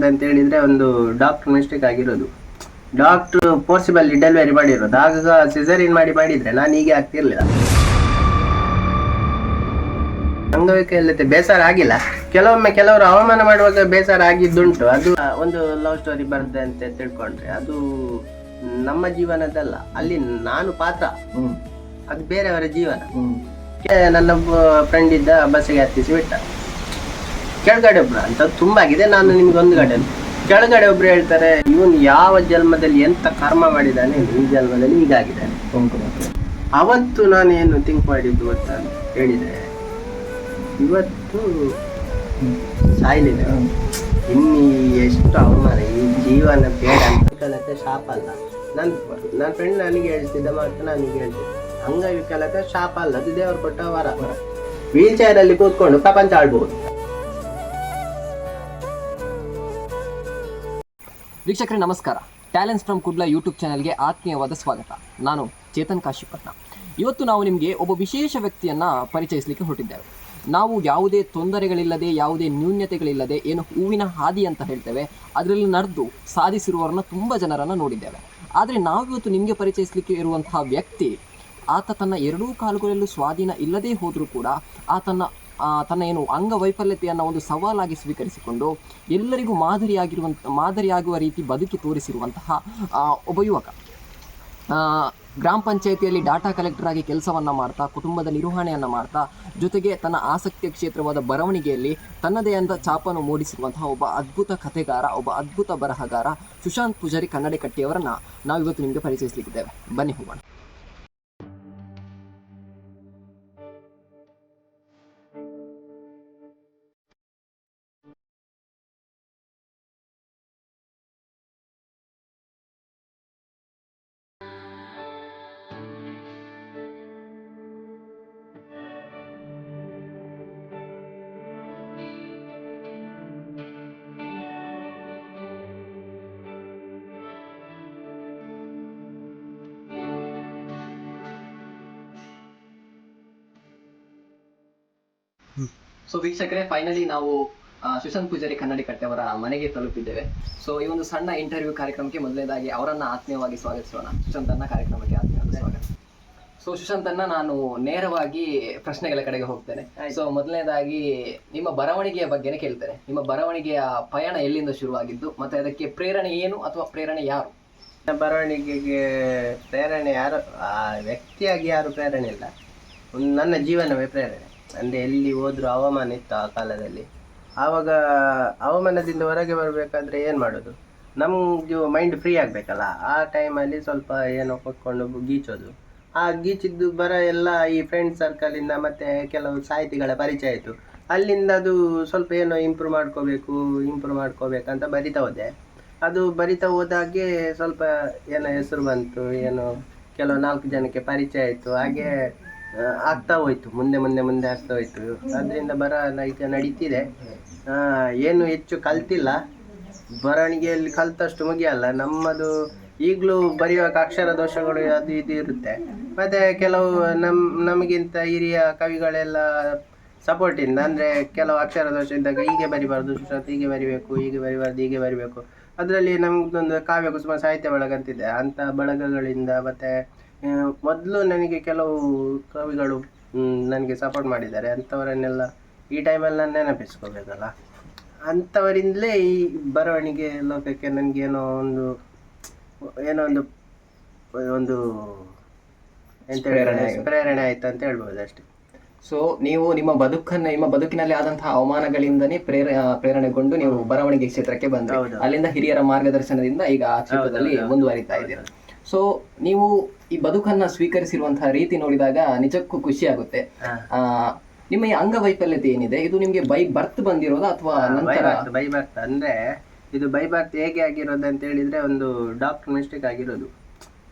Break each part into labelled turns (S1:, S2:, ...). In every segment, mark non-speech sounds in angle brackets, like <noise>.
S1: ಆಗಿರೋದು ಅಂತ ಹೇಳಿದ್ರೆ ಒಂದು ಡಾಕ್ಟರ್ ಮಿಸ್ಟೇಕ್ ಆಗಿರೋದು. ಡಾಕ್ಟರ್ ಪೋರ್ಸಿಬಲ್ ಡೆಲಿವರಿ ಮಾಡಿರೋದು. ಆಗ ಸಿಸರಿನ್ ಮಾಡಿ ಮಾಡಿದ್ರೆ ನಾನು ಹೀಗೆ ಆಗ್ತಿರ್ಲಿಲ್ಲ. ಅಂಗವೈಕಲ್ಯತೆ ಬೇಸರ ಆಗಿಲ್ಲ. ಕೆಲವೊಮ್ಮೆ ಕೆಲವರು ಅವಮಾನ ಮಾಡುವಾಗ ಬೇಸರ ಆಗಿದ್ದುಂಟು. ಅದು ಒಂದು ಲವ್ ಸ್ಟೋರಿ ಬರ್ತದೆ ಅಂತ ತಿಳ್ಕೊಂಡ್ರೆ ಅದು ನಮ್ಮ ಜೀವನದಲ್ಲ. ಅಲ್ಲಿ ನಾನು ಪಾತ್ರ. ಅದು ಬೇರೆಯವರ ಜೀವನ. ನನ್ನ ಫ್ರೆಂಡ್ ಇದ್ದ ಬಸ್ಸಿಗೆ ಹತ್ತಿಸಿ ಬಿಟ್ಟ. ಕೆಳಗಡೆ ಒಬ್ರು ಅಂತ ತುಂಬಾ ಆಗಿದೆ ನಾನು ನಿಮ್ಗೆ ಒಂದು ಕಡೆ ಕೆಳಗಡೆ ಒಬ್ರು ಹೇಳ್ತಾರೆ ಇವನು ಯಾವ ಜನ್ಮದಲ್ಲಿ ಎಂತ ಕರ್ಮ ಮಾಡಿದ್ದಾನೆ ಈ ಜನ್ಮದಲ್ಲಿ ಹೀಗಾಗಿದ್ದಾನೆ. ಅವತ್ತು ನಾನು ಏನು ಥಿಂಕ್ ಮಾಡಿದ್ದು ಅಂತ ಹೇಳಿದೆ ಇವತ್ತು ಸಾಯ್ಲಿದೆ. ಇನ್ನಿ ಎಷ್ಟು ಅವಮಾನ ಈ ಜೀವನ ಬೇಡ ಅಂತ. ಕಲತೆ ಶಾಪ ಅಲ್ಲ. ನನ್ನ ನನ್ನ ಫ್ರೆಂಡ್ ನನಗೆ ಹೇಳ್ತಿದ್ದ ಮಾತ್ರ ನನಗೆ ಹೇಳ್ತಿದ್ದೆ. ಅಂಗವಿಕಲತೆ ಶಾಪ ಅಲ್ಲ. ಅದು ದೇವರು ಕೊಟ್ಟ ವರ. ವೀಲ್ ಚೇರ್ ಅಲ್ಲಿ ಕೂತ್ಕೊಂಡು ಪ್ರಪಂಚ ಆಡ್ಬೋದು.
S2: ವೀಕ್ಷಕರೇ, ನಮಸ್ಕಾರ. ಟ್ಯಾಲೆಂಟ್ಸ್ ಫ್ರಮ್ ಕುಡ್ಲ ಯೂಟ್ಯೂಬ್ ಚಾನಲ್ಗೆ ಆತ್ಮೀಯವಾದ ಸ್ವಾಗತ. ನಾನು ಚೇತನ್ ಕಾಶಿಪಟ್ನ. ಇವತ್ತು ನಾವು ನಿಮಗೆ ಒಬ್ಬ ವಿಶೇಷ ವ್ಯಕ್ತಿಯನ್ನು ಪರಿಚಯಿಸಲಿಕ್ಕೆ ಹೊರಟಿದ್ದೇವೆ. ನಾವು ಯಾವುದೇ ತೊಂದರೆಗಳಿಲ್ಲದೆ, ಯಾವುದೇ ನ್ಯೂನ್ಯತೆಗಳಿಲ್ಲದೆ, ಏನು ಹೂವಿನ ಹಾದಿ ಅಂತ ಹೇಳ್ತೇವೆ, ಅದರಲ್ಲಿ ನಡೆದು ಸಾಧಿಸಿರುವವರನ್ನ ತುಂಬ ಜನರನ್ನು ನೋಡಿದ್ದೇವೆ. ಆದರೆ ನಾವಿವತ್ತು ನಿಮಗೆ ಪರಿಚಯಿಸಲಿಕ್ಕೆ ಇರುವಂತಹ ವ್ಯಕ್ತಿ, ಆತ ತನ್ನ ಎರಡೂ ಕಾಲುಗಳಲ್ಲೂ ಸ್ವಾಧೀನ ಇಲ್ಲದೇ ಹೋದರೂ ಕೂಡ ಆತನ ತನ್ನ ಏನು ಅಂಗವೈಫಲ್ಯತೆಯನ್ನು ಒಂದು ಸವಾಲಾಗಿ ಸ್ವೀಕರಿಸಿಕೊಂಡು ಎಲ್ಲರಿಗೂ ಮಾದರಿಯಾಗಿರುವಂಥ ಮಾದರಿಯಾಗುವ ರೀತಿ ಬದುಕಿ ತೋರಿಸಿರುವಂತಹ ಒಬ್ಬ ಯುವಕ. ಗ್ರಾಮ ಪಂಚಾಯಿತಿಯಲ್ಲಿ ಡಾಟಾ ಕಲೆಕ್ಟರ್ ಆಗಿ ಕೆಲಸವನ್ನು ಮಾಡ್ತಾ, ಕುಟುಂಬದ ನಿರ್ವಹಣೆಯನ್ನು ಮಾಡ್ತಾ, ಜೊತೆಗೆ ತನ್ನ ಆಸಕ್ತಿಯ ಕ್ಷೇತ್ರವಾದ ಬರವಣಿಗೆಯಲ್ಲಿ ತನ್ನದೇ ಆದ ಛಾಪನ್ನು ಮೂಡಿಸಿರುವಂತಹ ಒಬ್ಬ ಅದ್ಭುತ ಕಥೆಗಾರ, ಒಬ್ಬ ಅದ್ಭುತ ಬರಹಗಾರ ಸುಶಾಂತ್ ಪೂಜಾರಿ ಕನ್ನಡಿ ಕಟ್ಟಿಯವರನ್ನು ನಾವು ಇವತ್ತು ನಿಮಗೆ ಪರಿಚಯಿಸಲಿಕ್ಕಿದ್ದೇವೆ. ಬನ್ನಿ ಹೋಗೋಣ. ಸೊ ವೀಕ್ಷಕರೇ ಫೈನಲಿ ನಾವು ಸುಶಾಂತ್ ಪೂಜಾರಿ ಕನ್ನಡಿ ಕಟ್ಟೆಯವರ ಮನೆಗೆ ತಲುಪಿದ್ದೇವೆ. ಸೊ ಈ ಒಂದು ಸಣ್ಣ ಇಂಟರ್ವ್ಯೂ ಕಾರ್ಯಕ್ರಮಕ್ಕೆ ಮೊದಲನೇದಾಗಿ ಅವರನ್ನ ಆತ್ಮೀಯವಾಗಿ ಸ್ವಾಗತಿಸೋಣ. ಸುಶಾಂತನ್ನ ಕಾರ್ಯಕ್ರಮಕ್ಕೆ ಆತ್ಮೀಯವಾಗಿ ಸ್ವಾಗತ. ಸೊ ಸುಶಾಂತನ್ನ ನಾನು ನೇರವಾಗಿ ಪ್ರಶ್ನೆಗಳ ಕಡೆಗೆ ಹೋಗ್ತೇನೆ. ಸೊ ಮೊದಲನೇದಾಗಿ ನಿಮ್ಮ ಬರವಣಿಗೆಯ ಬಗ್ಗೆನೇ ಕೇಳ್ತೇನೆ. ನಿಮ್ಮ ಬರವಣಿಗೆಯ ಪಯಣ ಎಲ್ಲಿಂದ ಶುರುವಾಗಿದ್ದು ಮತ್ತೆ ಅದಕ್ಕೆ ಪ್ರೇರಣೆ ಏನು ಅಥವಾ ಪ್ರೇರಣೆ ಯಾರು?
S1: ಬರವಣಿಗೆಗೆ ಪ್ರೇರಣೆ ಯಾರು? ವ್ಯಕ್ತಿಯಾಗಿ ಯಾರು ಪ್ರೇರಣೆ ಇಲ್ಲ. ನನ್ನ ಜೀವನವೇ ಪ್ರೇರಣೆ. ಅಂದರೆ ಎಲ್ಲಿ ಹೋದ್ರು ಹವಾಮಾನ ಇತ್ತು ಆ ಕಾಲದಲ್ಲಿ. ಆವಾಗ ಹವಾಮಾನದಿಂದ ಹೊರಗೆ ಬರಬೇಕಾದ್ರೆ ಏನು ಮಾಡೋದು? ನಮ್ಗೆ ಮೈಂಡ್ ಫ್ರೀ ಆಗಬೇಕಲ್ಲ. ಆ ಟೈಮಲ್ಲಿ ಸ್ವಲ್ಪ ಏನೋ ಕೊಟ್ಕೊಂಡು ಗೀಚೋದು. ಆ ಗೀಚಿದ್ದು ಬರ ಎಲ್ಲ ಈ ಫ್ರೆಂಡ್ ಸರ್ಕಲಿಂದ ಮತ್ತೆ ಕೆಲವು ಸಾಹಿತಿಗಳ ಪರಿಚಯ ಇತ್ತು ಅಲ್ಲಿಂದ ಅದು ಸ್ವಲ್ಪ ಏನೋ ಇಂಪ್ರೂವ್ ಮಾಡ್ಕೋಬೇಕು ಇಂಪ್ರೂವ್ ಮಾಡ್ಕೋಬೇಕಂತ ಬರಿತಾ ಹೋದೆ. ಅದು ಬರಿತಾ ಹೋದಾಗೆ ಸ್ವಲ್ಪ ಏನೋ ಹೆಸರು ಬಂತು, ಏನೋ ಕೆಲವು ನಾಲ್ಕು ಜನಕ್ಕೆ ಪರಿಚಯ ಆಯಿತು. ಹಾಗೆ ಆಗ್ತಾ ಹೋಯ್ತು. ಮುಂದೆ ಮುಂದೆ ಮುಂದೆ ಆಗ್ತಾ ಹೋಯ್ತು. ಅದರಿಂದ ಬರ ಈಗ ನಡೀತಿದೆ. ಏನು ಹೆಚ್ಚು ಕಲ್ತಿಲ್ಲ. ಬರವಣಿಗೆಯಲ್ಲಿ ಕಲ್ತಷ್ಟು ಮುಗಿಯಲ್ಲ. ನಮ್ಮದು ಈಗಲೂ ಬರೆಯುವಾಗ ಅಕ್ಷರ ದೋಷಗಳು ಅದು ಇದು ಇರುತ್ತೆ. ಮತ್ತೆ ಕೆಲವು ನಮ್ಮ ನಮಗಿಂತ ಹಿರಿಯ ಕವಿಗಳೆಲ್ಲ ಸಪೋರ್ಟಿಂದ ಅಂದರೆ ಕೆಲವು ಅಕ್ಷರ ದೋಷ ಇದ್ದಾಗ ಹೀಗೆ ಬರಿಬಾರ್ದು, ಸುಶಾಂತ್ ಹೀಗೆ ಬರಿಬೇಕು, ಹೀಗೆ ಬರಿಬಾರ್ದು, ಹೀಗೆ ಬರಿಬೇಕು. ಅದರಲ್ಲಿ ನಮ್ದೊಂದು ಕಾವ್ಯ ಕುಸುಮ ಸಾಹಿತ್ಯ ಬಳಗ ಅಂತಿದೆ ಅಂಥ ಬಳಗಗಳಿಂದ ಮತ್ತೆ ಮೊದಲು ನನಗೆ ಕೆಲವು ಕವಿಗಳು ನನಗೆ ಸಪೋರ್ಟ್ ಮಾಡಿದ್ದಾರೆ. ಅಂಥವರನ್ನೆಲ್ಲ ಈ ಟೈಮಲ್ಲಿ ನಾನು ನೆನಪಿಸ್ಕೋಬೇಕಲ್ಲ. ಅಂಥವರಿಂದಲೇ ಈ ಬರವಣಿಗೆ ಲೋಕಕ್ಕೆ ನನಗೇನೋ ಒಂದು ಏನೋ ಒಂದು ಒಂದು ಎಂತ
S2: ಪ್ರೇರಣೆ
S1: ಆಯ್ತು. ಅಂತ ಹೇಳ್ಬೋದು ಅಷ್ಟೇ.
S2: ಸೊ ನೀವು ನಿಮ್ಮ ಬದುಕನ್ನ ನಿಮ್ಮ ಬದುಕಿನಲ್ಲಿ ಆದಂತಹ ಅವಮಾನಗಳಿಂದನೇ ಪ್ರೇರ ಪ್ರೇರಣೆಗೊಂಡು ನೀವು ಬರವಣಿಗೆ ಕ್ಷೇತ್ರಕ್ಕೆ ಬಂದ್ರಿ. ಅಲ್ಲಿಂದ ಹಿರಿಯರ ಮಾರ್ಗದರ್ಶನದಿಂದ ಈಗ ಆ ಕ್ಷೇತ್ರದಲ್ಲಿ ಮುಂದುವರಿತಾ ಇದ್ದೀರಾ. ಸೊ ನೀವು ಈ ಬದುಕನ್ನ ಸ್ವೀಕರಿಸಿರುವಂತಹ ರೀತಿ ನೋಡಿದಾಗ ನಿಜಕ್ಕೂ ಖುಷಿ ಆಗುತ್ತೆ. ಆ, ನಿಮ್ಮ ಈ ಅಂಗವೈಫಲ್ಯತೆ ಏನಿದೆ? ಇದು ನಿಮ್ಗೆ ಬೈ ಬರ್ತ್ ಬಂದಿರೋದಾ ಅಥವಾ ನಂತರ?
S1: ಬೈಬಾರ್ತ್ ಬೈಬಾರ್ತ್ ಅಂದ್ರೆ ಇದು ಬೈ ಬರ್ತ್ ಹೇಗೆ ಆಗಿರೋದು ಅಂತ ಹೇಳಿದ್ರೆ ಒಂದು ಡಾಕ್ಟರ್ ಮಿಸ್ಟೇಕ್ ಆಗಿರೋದು.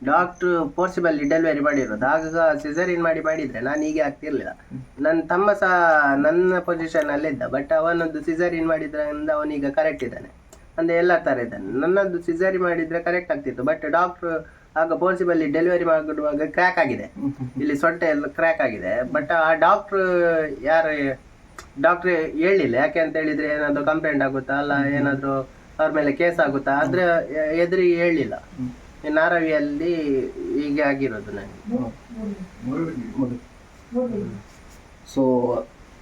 S1: ಡಾಕ್ಟರ್ ಪೋರ್ಸಿಬಲ್ ಡೆಲಿವರಿ ಮಾಡಿರೋದು. ಆಗ ಸಿಸರಿನ್ ಮಾಡಿ ಮಾಡಿದ್ರೆ ನಾನು ಹೀಗೆ ಆಗ್ತಿರ್ಲಿಲ್ಲ. ನನ್ನ ತಮ್ಮ ಸಹ ನನ್ನ ಪೊಸಿಷನ್ ಅಲ್ಲಿದ್ದ ಬಟ್ ಅವನದ್ದು ಸಿಸರಿನ್ ಮಾಡಿದ್ರಿಂದ ಅವನೀಗ ಕರೆಕ್ಟ್ ಇದ್ದಾನೆ. ಅಂದ್ರೆ ಎಲ್ಲ ತರ ಇದ್ದಾನೆ. ನನ್ನದು ಸಿಸರಿ ಮಾಡಿದ್ರೆ ಕರೆಕ್ಟ್ ಆಗ್ತಿತ್ತು ಬಟ್ ಡಾಕ್ಟರ್ ಆಗ ಬೋರ್ಸಿಬಲ್ಲಿ ಡೆಲಿವರಿ ಮಾಡುವಾಗ ಕ್ರ್ಯಾಕ್ ಆಗಿದೆ ಇಲ್ಲಿ ಸೊಂಟೆ ಎಲ್ಲ ಕ್ರ್ಯಾಕ್ ಆಗಿದೆ ಬಟ್ ಆ ಡಾಕ್ಟರ್ ಯಾರು ಡಾಕ್ಟ್ರ್ ಹೇಳಿಲ್ಲ ಯಾಕೆ ಅಂತ ಹೇಳಿದ್ರೆ ಏನಾದ್ರು ಕಂಪ್ಲೇಂಟ್ ಆಗುತ್ತಾ ಅಲ್ಲ ಏನಾದರೂ ಅವ್ರ ಮೇಲೆ ಕೇಸ್ ಆಗುತ್ತಾ ಆದ್ರೆ ಎದುರಿಗೆ ಹೇಳಿಲ್ಲ ನಾರವಿಯಲ್ಲಿ ಹೀಗೆ ಆಗಿರೋದು ನನಗೆ
S2: ಸೊ